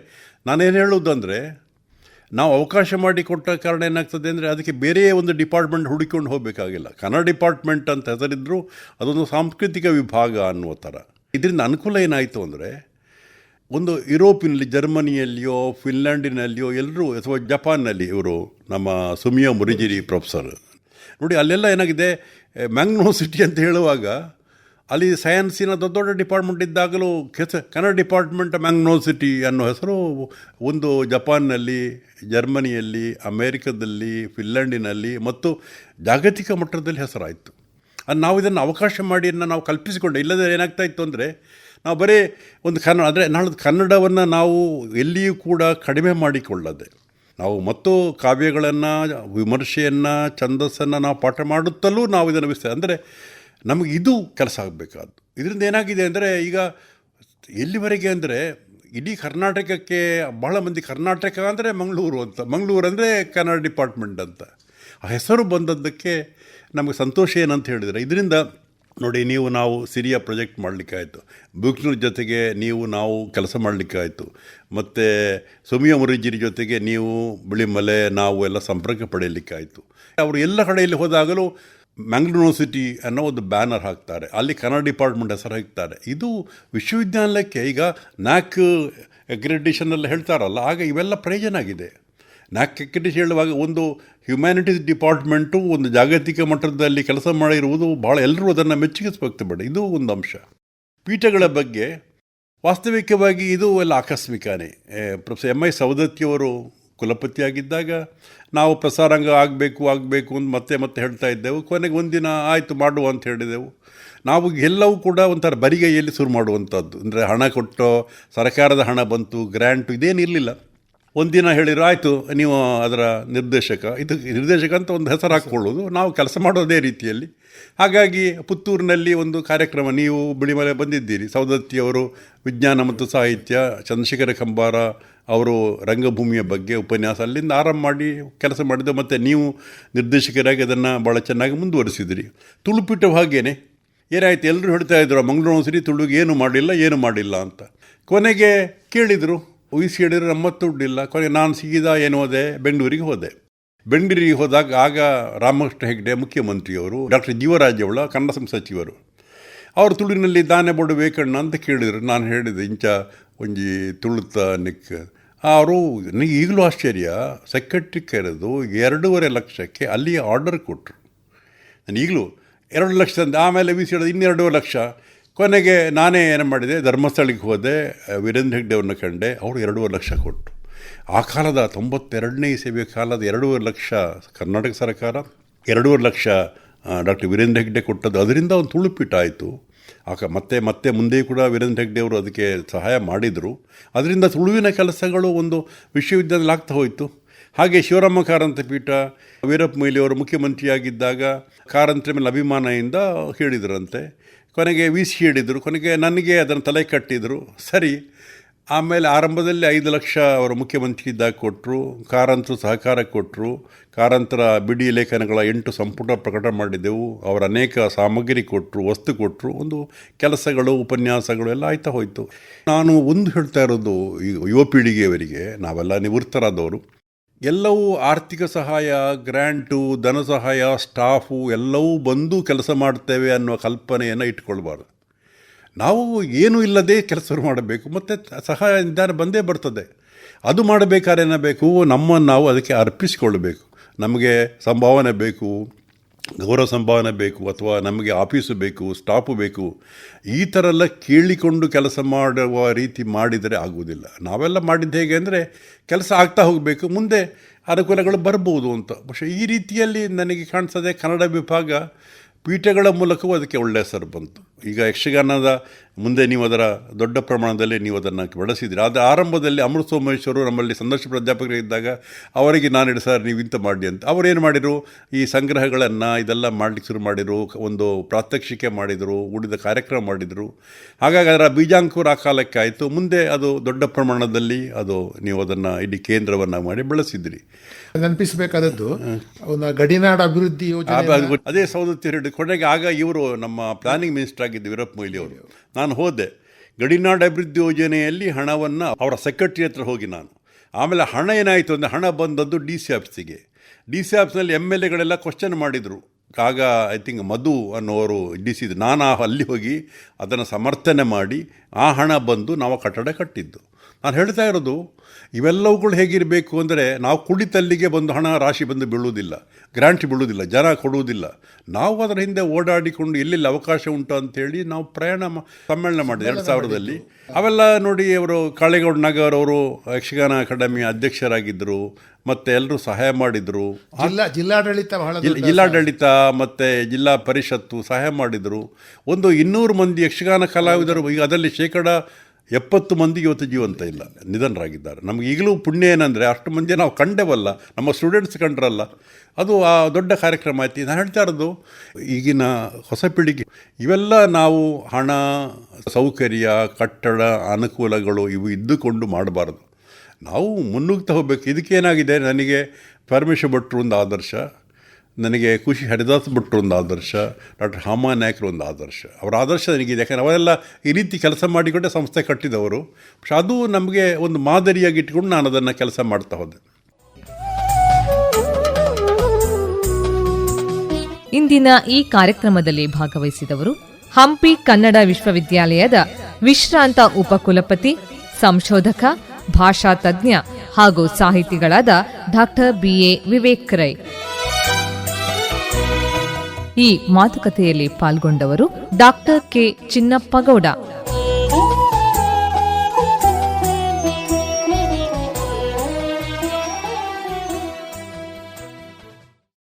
ನಾನೇನು ಹೇಳೋದಂದರೆ ನಾವು ಅವಕಾಶ ಮಾಡಿಕೊಟ್ಟ ಕಾರಣ ಏನಾಗ್ತದೆ ಅಂದರೆ ಅದಕ್ಕೆ ಬೇರೆ ಒಂದು ಡಿಪಾರ್ಟ್ಮೆಂಟ್ ಹುಡುಕೊಂಡು ಹೋಗಬೇಕಾಗಿಲ್ಲ. ಕನ್ನಡ ಡಿಪಾರ್ಟ್ಮೆಂಟ್ ಅಂತ ಹೆಸರಿದ್ದರೂ ಅದೊಂದು ಸಾಂಸ್ಕೃತಿಕ ವಿಭಾಗ ಅನ್ನುವ ಥರ ಇದರಿಂದ ಅನುಕೂಲ ಏನಾಯಿತು ಅಂದರೆ ಒಂದು ಯುರೋಪಿನಲ್ಲಿ, ಜರ್ಮನಿಯಲ್ಲಿಯೋ, ಫಿನ್ಲ್ಯಾಂಡಿನಲ್ಲಿಯೋ ಎಲ್ಲರೂ ಅಥವಾ ಜಪಾನ್ನಲ್ಲಿ ಇವರು ನಮ್ಮ ಸುಮಿಯ ಮುರಿಜಿರಿ ಪ್ರೊಫೆಸರ್. ನೋಡಿ, ಅಲ್ಲೆಲ್ಲ ಏನಾಗಿದೆ ಮ್ಯಾಂಗ್ನೋ ಸಿಟಿ ಅಂತ ಹೇಳುವಾಗ ಅಲ್ಲಿ ಸೈನ್ಸಿನ ದೊಡ್ಡ ದೊಡ್ಡ ಡಿಪಾರ್ಟ್ಮೆಂಟ್ ಇದ್ದಾಗಲೂ ಕೆಸ, ಕನ್ನಡ ಡಿಪಾರ್ಟ್ಮೆಂಟ್ ಮ್ಯಾಂಗ್ನೋಸಿಟಿ ಅನ್ನೋ ಹೆಸರು ಒಂದು ಜಪಾನ್ನಲ್ಲಿ, ಜರ್ಮನಿಯಲ್ಲಿ, ಅಮೇರಿಕದಲ್ಲಿ ಫಿನ್ಲ್ಯಾಂಡಿನಲ್ಲಿ ಮತ್ತು ಜಾಗತಿಕ ಮಟ್ಟದಲ್ಲಿ ಹೆಸರಾಯಿತು. ಅದು ನಾವು ಇದನ್ನು ಅವಕಾಶ ಮಾಡಿ ನಾವು ಕಲ್ಪಿಸಿಕೊಂಡೆ. ಇಲ್ಲದೆ ಏನಾಗ್ತಾ ಇತ್ತು ಅಂದರೆ, ನಾವು ಬರೀ ಒಂದು ಕನ್ನಡ, ಅಂದರೆ ನಾಳೆ ಕನ್ನಡವನ್ನು ನಾವು ಎಲ್ಲಿಯೂ ಕೂಡ ಕಡಿಮೆ ಮಾಡಿಕೊಳ್ಳದೆ. ನಾವು ಮತ್ತು ಕಾವ್ಯಗಳನ್ನು, ವಿಮರ್ಶೆಯನ್ನು, ಛಂದಸ್ಸನ್ನು ನಾವು ಪಾಠ ಮಾಡುತ್ತಲೂ ನಾವು ಇದನ್ನು ವಿಸ್ತಾರ ಅಂದರೆ ನಮಗೆ ಇದು ಕೆಲಸ ಆಗಬೇಕಾದ್ದು. ಇದರಿಂದ ಏನಾಗಿದೆ ಅಂದರೆ ಈಗ ಎಲ್ಲಿವರೆಗೆ ಅಂದರೆ ಇಡೀ ಕರ್ನಾಟಕಕ್ಕೆ ಬಹಳ ಮಂದಿ ಕರ್ನಾಟಕ ಅಂದರೆ ಮಂಗಳೂರು ಅಂತ. ಮಂಗಳೂರು ಅಂದರೆ ಕನ್ನಡ ಡಿಪಾರ್ಟ್ಮೆಂಟ್ ಅಂತ. ಆ ಹೆಸರು ಬಂದದ್ದಕ್ಕೆ ನಮಗೆ ಸಂತೋಷ ಏನಂತ ಹೇಳಿದರೆ ಇದರಿಂದ ನೋಡಿ ನೀವು ನಾವು ಸಿರಿಯ ಪ್ರಾಜೆಕ್ಟ್ ಮಾಡಲಿಕ್ಕಾಯಿತು ಬುಕ್ನೂರ್ ಜೊತೆಗೆ ನೀವು ನಾವು ಕೆಲಸ ಮಾಡಲಿಕ್ಕಾಯಿತು ಮತ್ತು ಸುಮಿಯ ಮುರಿಜಿರಿ ಜೊತೆಗೆ ನೀವು ಬಿಳಿಮಲೆ ನಾವು ಎಲ್ಲ ಸಂಪರ್ಕ ಪಡೆಯಲಿಕ್ಕಾಯಿತು ಅವರು ಎಲ್ಲ ಕಡೆಯಲ್ಲಿ ಹೋದಾಗಲೂ ಮ್ಯಾಂಗ್ಳೂರ್ ಯೂನಿವರ್ಸಿಟಿ ಅನ್ನೋ ಒಂದು ಬ್ಯಾನರ್ ಹಾಕ್ತಾರೆ. ಅಲ್ಲಿ ಕನ್ನಡ ಡಿಪಾರ್ಟ್ಮೆಂಟ್ ಹೆಸರು ಹಾಕ್ತಾರೆ. ಇದು ವಿಶ್ವವಿದ್ಯಾನಿಲಯಕ್ಕೆ ಈಗ ನ್ಯಾಕ್ ಅಕ್ರೆಡಿಟೇಷನ್ ಎಲ್ಲ ಹೇಳ್ತಾರಲ್ಲ, ಆಗ ಇವೆಲ್ಲ ಪ್ರಯೋಜನ ಆಗಿದೆ. ನ್ಯಾಕ್ ಅಕ್ರೆಡಿಟೇಷನ್ ಹೇಳುವಾಗ ಒಂದು ಹ್ಯುಮ್ಯಾನಿಟೀಸ್ ಡಿಪಾರ್ಟ್ಮೆಂಟು ಒಂದು ಜಾಗತಿಕ ಮಟ್ಟದಲ್ಲಿ ಕೆಲಸ ಮಾಡಿರುವುದು ಭಾಳ ಎಲ್ಲರೂ ಅದನ್ನು ಮೆಚ್ಚುಗೆ ವ್ಯಕ್ತಪಡಿ ಇದು ಒಂದು ಅಂಶ. ಪೀಠಗಳ ಬಗ್ಗೆ ವಾಸ್ತವಿಕವಾಗಿ ಇದು ಎಲ್ಲ ಆಕಸ್ಮಿಕನೇ. ಪ್ರೊಫೆಸರ್ ಎಂ ಐ ಸವದತ್ತಿಯವರು ಕುಲಪತಿಯಾಗಿದ್ದಾಗ ನಾವು ಪ್ರಸಾರಾಂಗ ಆಗಬೇಕು ಆಗಬೇಕು ಅಂತ ಮತ್ತೆ ಮತ್ತೆ ಹೇಳ್ತಾ ಇದ್ದೆವು. ಕೊನೆಗೆ ಒಂದಿನ ಆಯಿತು, ಮಾಡುವ ಅಂತ ಹೇಳಿದೆವು. ನಾವು ಎಲ್ಲವೂ ಕೂಡ ಒಂಥರ ಬರಿಗೈಯಲ್ಲಿ ಶುರು ಮಾಡುವಂಥದ್ದು. ಅಂದರೆ ಹಣ ಕೊಟ್ಟೋ, ಸರ್ಕಾರದ ಹಣ ಬಂತು, ಗ್ರ್ಯಾಂಟು, ಇದೇನಿರಲಿಲ್ಲ. ಒಂದಿನ ಹೇಳಿದ್ರು, ಆಯಿತು, ನೀವು ಅದರ ನಿರ್ದೇಶಕ. ಇದು ನಿರ್ದೇಶಕ ಅಂತ ಒಂದು ಹೆಸರು ಹಾಕ್ಕೊಳ್ಳೋದು. ನಾವು ಕೆಲಸ ಮಾಡೋದೇ ರೀತಿಯಲ್ಲಿ. ಹಾಗಾಗಿ ಪುತ್ತೂರಿನಲ್ಲಿ ಒಂದು ಕಾರ್ಯಕ್ರಮ, ನೀವು ಬಿಳಿಮಲೆ ಬಂದಿದ್ದೀರಿ. ಸೌದತ್ತಿಯವರು ವಿಜ್ಞಾನ ಮತ್ತು ಸಾಹಿತ್ಯ, ಚಂದ್ರಶೇಖರ ಕಂಬಾರ ಅವರು ರಂಗಭೂಮಿಯ ಬಗ್ಗೆ ಉಪನ್ಯಾಸ ಅಲ್ಲಿಂದ ಆರಂಭ ಮಾಡಿ ಕೆಲಸ ಮಾಡಿದ್ದು, ಮತ್ತು ನೀವು ನಿರ್ದೇಶಕರಾಗಿ ಅದನ್ನು ಭಾಳ ಚೆನ್ನಾಗಿ ಮುಂದುವರಿಸಿದಿರಿ. ತುಳುಪಿಟ್ಟು ಹಾಗೇನೆ. ಏನಾಯಿತು ಎಲ್ಲರೂ ಹೇಳ್ತಾ ಇದ್ರು, ಮಂಗಳೂರು ಸರಿ ತುಳುಗೆ ಏನು ಮಾಡಿಲ್ಲ ಏನು ಮಾಡಿಲ್ಲ ಅಂತ. ಕೊನೆಗೆ ಕೇಳಿದರು ಊಹಿಸಿ ಹೇಳಿದ್ರು ನಮ್ಮತ್ತು ದುಡ್ಡಿಲ್ಲ. ಕೊನೆಗೆ ನಾನು ಸಿಗಿದ ಏನು ಹೋದೆ? ಬೆಂಗಳೂರಿಗೆ ಹೋದೆ. ಬೆಂಗಳೂರಿಗೆ ಹೋದಾಗ ಆಗ ರಾಮಕೃಷ್ಣ ಹೆಗ್ಡೆ ಮುಖ್ಯಮಂತ್ರಿಯವರು, ಡಾಕ್ಟರ್ ಜೀವರಾಜ್ ಅವಳ ಕನ್ನಡ ಸಚಿವರು, ಅವರು ತುಳುವಿನಲ್ಲಿ ದಾನೆ ಬೋಡು ಬೇಕಣ್ಣ ಅಂತ ಕೇಳಿದರು. ನಾನು ಹೇಳಿದೆ, ಇಂಚ ಒಂಜಿ ತುಳುತ ನಿಕ್ ಅವರು ನನಗೆ ಈಗಲೂ ಆಶ್ಚರ್ಯ. ಸೆಕ್ರೆಟ್ರಿ ಕರೆದು ಎರಡೂವರೆ ಲಕ್ಷಕ್ಕೆ ಅಲ್ಲಿ ಆರ್ಡರ್ ಕೊಟ್ಟರು ನಾನು ಈಗಲೂ ಎರಡು ಲಕ್ಷ ಆಮೇಲೆ ವಿ ಸಿ ಇನ್ನೆರಡೂವರೆ ಲಕ್ಷ. ಕೊನೆಗೆ ನಾನೇ ಏನು ಮಾಡಿದೆ, ಧರ್ಮಸ್ಥಳಕ್ಕೆ ಹೋದೆ ವೀರೇಂದ್ರ ಹೆಗ್ಡೆ ಅವ್ರನ್ನ ಕಂಡೆ. ಅವರು ಎರಡೂವರೆ ಲಕ್ಷ ಕೊಟ್ಟರು ಆ ಕಾಲದ ತೊಂಬತ್ತೆರಡನೇ ಇಸವಿಯ ಕಾಲದ ಎರಡೂವರೆ ಲಕ್ಷ ಕರ್ನಾಟಕ ಸರ್ಕಾರ, ಎರಡೂವರೆ ಲಕ್ಷ ಡಾಕ್ಟರ್ ವೀರೇಂದ್ರ ಹೆಗ್ಡೆ ಕೊಟ್ಟದ್ದು. ಅದರಿಂದ ಒಂದು ತುಳುಪಿಟ್ಟಾಯಿತು. ಆಕ ಮತ್ತೆ ಮತ್ತೆ ಮುಂದೆ ಕೂಡ ವೀರೇಂದ್ರ ಹೆಗ್ಡೆ ಅವರು ಅದಕ್ಕೆ ಸಹಾಯ ಮಾಡಿದರು. ಅದರಿಂದ ತುಳುವಿನ ಕೆಲಸಗಳು ಒಂದು ವಿಶ್ವವಿದ್ಯಾಲಯದಲ್ಲಿ ಆಗ್ತಾ ಹೋಯಿತು. ಹಾಗೆ ಶಿವರಾಮ ಕಾರಂತ ಪೀಠ, ವೀರಪ್ಪ ಮೊಯ್ಲಿಯವರು ಮುಖ್ಯಮಂತ್ರಿಯಾಗಿದ್ದಾಗ ಕಾರಂತ್ರ ಮೇಲೆ ಅಭಿಮಾನದಿಂದ ಹೇಳಿದ್ರಂತೆ. ಕೊನೆಗೆ ವಿ ಸಿ ಹೇಳಿದರು ಕೊನೆಗೆ ನನಗೆ ಅದನ್ನು ತಲೆ ಕಟ್ಟಿದರು. ಸರಿ, ಆಮೇಲೆ ಆರಂಭದಲ್ಲಿ ಐದು ಲಕ್ಷ ಅವರು ಮುಖ್ಯಮಂತ್ರಿ ಇದ್ದಾಗ ಕೊಟ್ಟರು ಕಾರಂತರು ಸಹಕಾರ ಕೊಟ್ಟರು ಕಾರಂತರ ಬಿಡಿ ಲೇಖನಗಳ ಎಂಟು ಸಂಪುಟ ಪ್ರಕಟ ಮಾಡಿದ್ದೆವು ಅವರ ಅನೇಕ ಸಾಮಗ್ರಿ ಕೊಟ್ಟರು ವಸ್ತು ಕೊಟ್ಟರು ಒಂದು ಕೆಲಸಗಳು, ಉಪನ್ಯಾಸಗಳು ಎಲ್ಲ ಆಯ್ತಾ ಹೋಯಿತು. ನಾನು ಒಂದು ಹೇಳ್ತಾ ಇರೋದು ಯುವ ಪೀಳಿಗೆಯವರಿಗೆ, ನಾವೆಲ್ಲ ನಿವೃತ್ತರಾದವರು. ಎಲ್ಲವೂ ಆರ್ಥಿಕ ಸಹಾಯ, ಗ್ರ್ಯಾಂಟು, ಧನ ಸಹಾಯ, ಸ್ಟಾಫು ಎಲ್ಲವೂ ಬಂದು ಕೆಲಸ ಮಾಡ್ತೇವೆ ಅನ್ನುವ ಕಲ್ಪನೆಯನ್ನು ಇಟ್ಕೊಳ್ಬಾರ್ದು. ನಾವು ಏನೂ ಇಲ್ಲದೆ ಕೆಲಸ ಮಾಡಬೇಕು, ಮತ್ತು ಸಹಾಯ ಬಂದೇ ಬರ್ತದೆ. ಅದು ಮಾಡಬೇಕಾದ್ರೆ ಏನಾಗಬೇಕು ನಮ್ಮನ್ನು ನಾವು ಅದಕ್ಕೆ ಅರ್ಪಿಸಿಕೊಳ್ಬೇಕು ನಮಗೆ ಸಂಭಾವನೆ ಬೇಕು. ಗೌರವ ಸಂಭಾವನೆ ಬೇಕು ಅಥವಾ ನಮಗೆ ಆಫೀಸು ಬೇಕು ಸ್ಟಾಫು ಬೇಕು ಈ ಥರ ಎಲ್ಲ ಕೇಳಿಕೊಂಡು ಕೆಲಸ ಮಾಡುವ ರೀತಿ ಮಾಡಿದರೆ ಆಗುವುದಿಲ್ಲ ನಾವೆಲ್ಲ ಮಾಡಿದ್ದು ಹೇಗೆ ಅಂದರೆ ಕೆಲಸ ಆಗ್ತಾ ಹೋಗಬೇಕು ಮುಂದೆ ಅನುಕೂಲಗಳು ಬರ್ಬೋದು ಅಂತ പക്ഷേ ಈ ರೀತಿಯಲ್ಲಿ ನನಗೆ ಕಾಣಿಸದೆ ಕನ್ನಡ ವಿಭಾಗ ಪೀಠಗಳ ಮೂಲಕವೂ ಅದಕ್ಕೆ ಒಳ್ಳೆಯ ಹೆಸರು ಬಂತು ಈಗ ಯಕ್ಷಗಾನದ ಮುಂದೆ ನೀವು ಅದರ ದೊಡ್ಡ ಪ್ರಮಾಣದಲ್ಲಿ ನೀವು ಅದನ್ನು ಬಳಸಿದ್ರಿ ಆದರೆ ಆರಂಭದಲ್ಲಿ ಅಮೃತ ಸೋಮೇಶ್ವರು ನಮ್ಮಲ್ಲಿ ಸಂದರ್ಶಕ ಪ್ರಾಧ್ಯಾಪಕರಿದ್ದಾಗ ಅವರಿಗೆ ನಾನು ಹೇಳಿ ಸರ್ ನೀವು ಇಂಥ ಮಾಡಿ ಅಂತ. ಅವರೇನು ಮಾಡಿದರು? ಈ ಸಂಗ್ರಹಗಳನ್ನು ಇದೆಲ್ಲ ಮಾಡಲಿಕ್ಕೆ ಶುರು ಮಾಡಿದರು. ಒಂದು ಪ್ರಾತ್ಯಕ್ಷಿಕೆ ಮಾಡಿದರು ಉಳಿದ ಕಾರ್ಯಕ್ರಮ ಮಾಡಿದರು. ಹಾಗಾಗಿ ಅದರ ಬೀಜಾಂಕುರ ಆ ಕಾಲಕ್ಕೆ ಆಯಿತು. ಮುಂದೆ ಅದು ದೊಡ್ಡ ಪ್ರಮಾಣದಲ್ಲಿ ಅದು ನೀವು ಅದನ್ನು ಇಡೀ ಕೇಂದ್ರವನ್ನು ಮಾಡಿ ಬೆಳೆಸಿದ್ರಿ. ನೆನಪಿಸಬೇಕಾದದ್ದು ಒಂದು ಗಡಿನಾಡ ಅಭಿವೃದ್ಧಿ ಯೋಜನೆ ಅದು ಸೌದತ್ತಿ ಕೊನೆಗೆ ಆಗ ಇವರು ನಮ್ಮ ಪ್ಲಾನಿಂಗ್ ಮಿನಿಸ್ಟರ್ ಆಗಿದ್ದು ವೀರಪ್ಪ ಮೊಯ್ಲಿ ಅವರು. ನಾನು ಹೋದೆ. ಗಡಿನಾಡ ಅಭಿವೃದ್ಧಿ ಯೋಜನೆಯಲ್ಲಿ ಹಣವನ್ನು ಅವರ ಸೆಕ್ರೆಟರಿ ಹತ್ರ ಹೋಗಿ ನಾನು. ಆಮೇಲೆ ಹಣ ಏನಾಯಿತು ಅಂದರೆ ಹಣ ಬಂದದ್ದು ಡಿ ಸಿ ಆಫೀಸಿಗೆ. ಡಿ ಸಿ ಆಫೀಸ್ನಲ್ಲಿ ಎಂ ಎಲ್ ಎಗಳೆಲ್ಲ ಕ್ವಶನ್ ಮಾಡಿದರು. ಆಗ ಐ ಥಿಂಕ್ ಮಧು ಅನ್ನೋರು ಡಿ ಸಿ ನಾನು ಆ ಅಲ್ಲಿ ಹೋಗಿ ಅದನ್ನು ಸಮರ್ಥನೆ ಮಾಡಿ ಆ ಹಣ ಬಂದು ನಾವು ಕಟ್ಟಡ ಕಟ್ಟಿದ್ದು. ನಾನು ಹೇಳ್ತಾ ಇರೋದು ಇವೆಲ್ಲವುಗಳು ಹೇಗಿರಬೇಕು ಅಂದರೆ ನಾವು ಕುಳಿತಲ್ಲಿಗೆ ಬಂದು ಹಣ ರಾಶಿ ಬಂದು ಬೀಳುವುದಿಲ್ಲ ಗ್ರಾಂಟ್ ಬೀಳುವುದಿಲ್ಲ ಜನ ಕೊಡುವುದಿಲ್ಲ. ನಾವು ಅದರ ಹಿಂದೆ ಓಡಾಡಿಕೊಂಡು ಎಲ್ಲೆಲ್ಲಿ ಅವಕಾಶ ಉಂಟು ಅಂತೇಳಿ ನಾವು ಪ್ರಯಾಣ ಸಮ್ಮೇಳನ ಮಾಡಿದೆ ಎರಡು ಸಾವಿರದಲ್ಲಿ. ಅವೆಲ್ಲ ನೋಡಿ ಅವರು ಕಾಳೇಗೌಡ ನಗರ್ ಅವರು ಯಕ್ಷಗಾನ ಅಕಾಡೆಮಿ ಅಧ್ಯಕ್ಷರಾಗಿದ್ದರು ಮತ್ತು ಎಲ್ಲರೂ ಸಹಾಯ ಮಾಡಿದರು. ಜಿಲ್ಲಾ ಜಿಲ್ಲಾಡಳಿತ ಜಿಲ್ಲಾಡಳಿತ ಮತ್ತು ಜಿಲ್ಲಾ ಪರಿಷತ್ತು ಸಹಾಯ ಮಾಡಿದರು. ಒಂದು ಇನ್ನೂರು ಮಂದಿ ಯಕ್ಷಗಾನ ಕಲಾವಿದರು ಈಗ ಅದರಲ್ಲಿ ಶೇಕಡ ಎಪ್ಪತ್ತು ಮಂದಿ ಇವತ್ತು ಜೀವಂತ ಇಲ್ಲ, ನಿಧನರಾಗಿದ್ದಾರೆ. ನಮಗೆ ಈಗಲೂ ಪುಣ್ಯ ಏನಂದರೆ ಅಷ್ಟು ಮಂದಿ ನಾವು ಕಂಡೆವಲ್ಲ, ನಮ್ಮ ಸ್ಟೂಡೆಂಟ್ಸ್ ಕಂಡ್ರಲ್ಲ. ಅದು ಆ ದೊಡ್ಡ ಕಾರ್ಯಕ್ರಮ ಆಯ್ತು. ನಾನು ಹೇಳ್ತಾ ಇರೋದು, ಈಗಿನ ಹೊಸ ಪೀಳಿಗೆ, ಇವೆಲ್ಲ ನಾವು ಹಣ, ಸೌಕರ್ಯ, ಕಟ್ಟಡ, ಅನುಕೂಲಗಳು ಇವು ಇದ್ದುಕೊಂಡು ಮಾಡಬಾರ್ದು. ನಾವು ಮುನ್ನುಗ್ತಾ ಹೋಗಬೇಕು. ಇದಕ್ಕೇನಾಗಿದೆ? ನನಗೆ ಪರಮೇಶ್ವರ ಭಟ್ರು ಒಂದು ಆದರ್ಶ. ನನಗೆ ಖುಷಿ ಹರಿದಾಸ್ ಭಟ್ರು ಒಂದು ಆದರ್ಶ ಡಾಕ್ಟರ್ ಹಾಮಾ ನಾಯ್ಕರು ಒಂದು ಆದರ್ಶ ಅವರ ಆದರ್ಶ ನನಗಿದೆ ಯಾಕಂದರೆ ಅವರೆಲ್ಲ ಈ ರೀತಿ ಕೆಲಸ ಮಾಡಿಕೊಂಡೆ ಸಂಸ್ಥೆ ಕಟ್ಟಿದವರು പക്ഷെ ಅದು ನಮಗೆ ಒಂದು ಮಾದರಿಯಾಗಿ ಇಟ್ಕೊಂಡು ನಾನು ಅದನ್ನು ಕೆಲಸ ಮಾಡ್ತಾ ಹೋದೆ ಇಂದಿನ ಈ ಕಾರ್ಯಕ್ರಮದಲ್ಲಿ ಭಾಗವಹಿಸಿದವರು ಹಂಪಿ ಕನ್ನಡ ವಿಶ್ವವಿದ್ಯಾಲಯದ ವಿಶ್ರಾಂತ ಉಪಕುಲಪತಿ ಸಂಶೋಧಕ ಭಾಷಾ ತಜ್ಞ ಹಾಗೂ ಸಾಹಿತಿಗಳಾದ ಡಾಕ್ಟರ್ ಬಿಎ ವಿವೇಕ್ ರೈ ಈ ಮಾತುಕತೆಯಲ್ಲಿ ಪಾಲ್ಗೊಂಡವರು ಡಾಕ್ಟರ್ ಕೆ ಚಿನ್ನಪ್ಪಗೌಡ.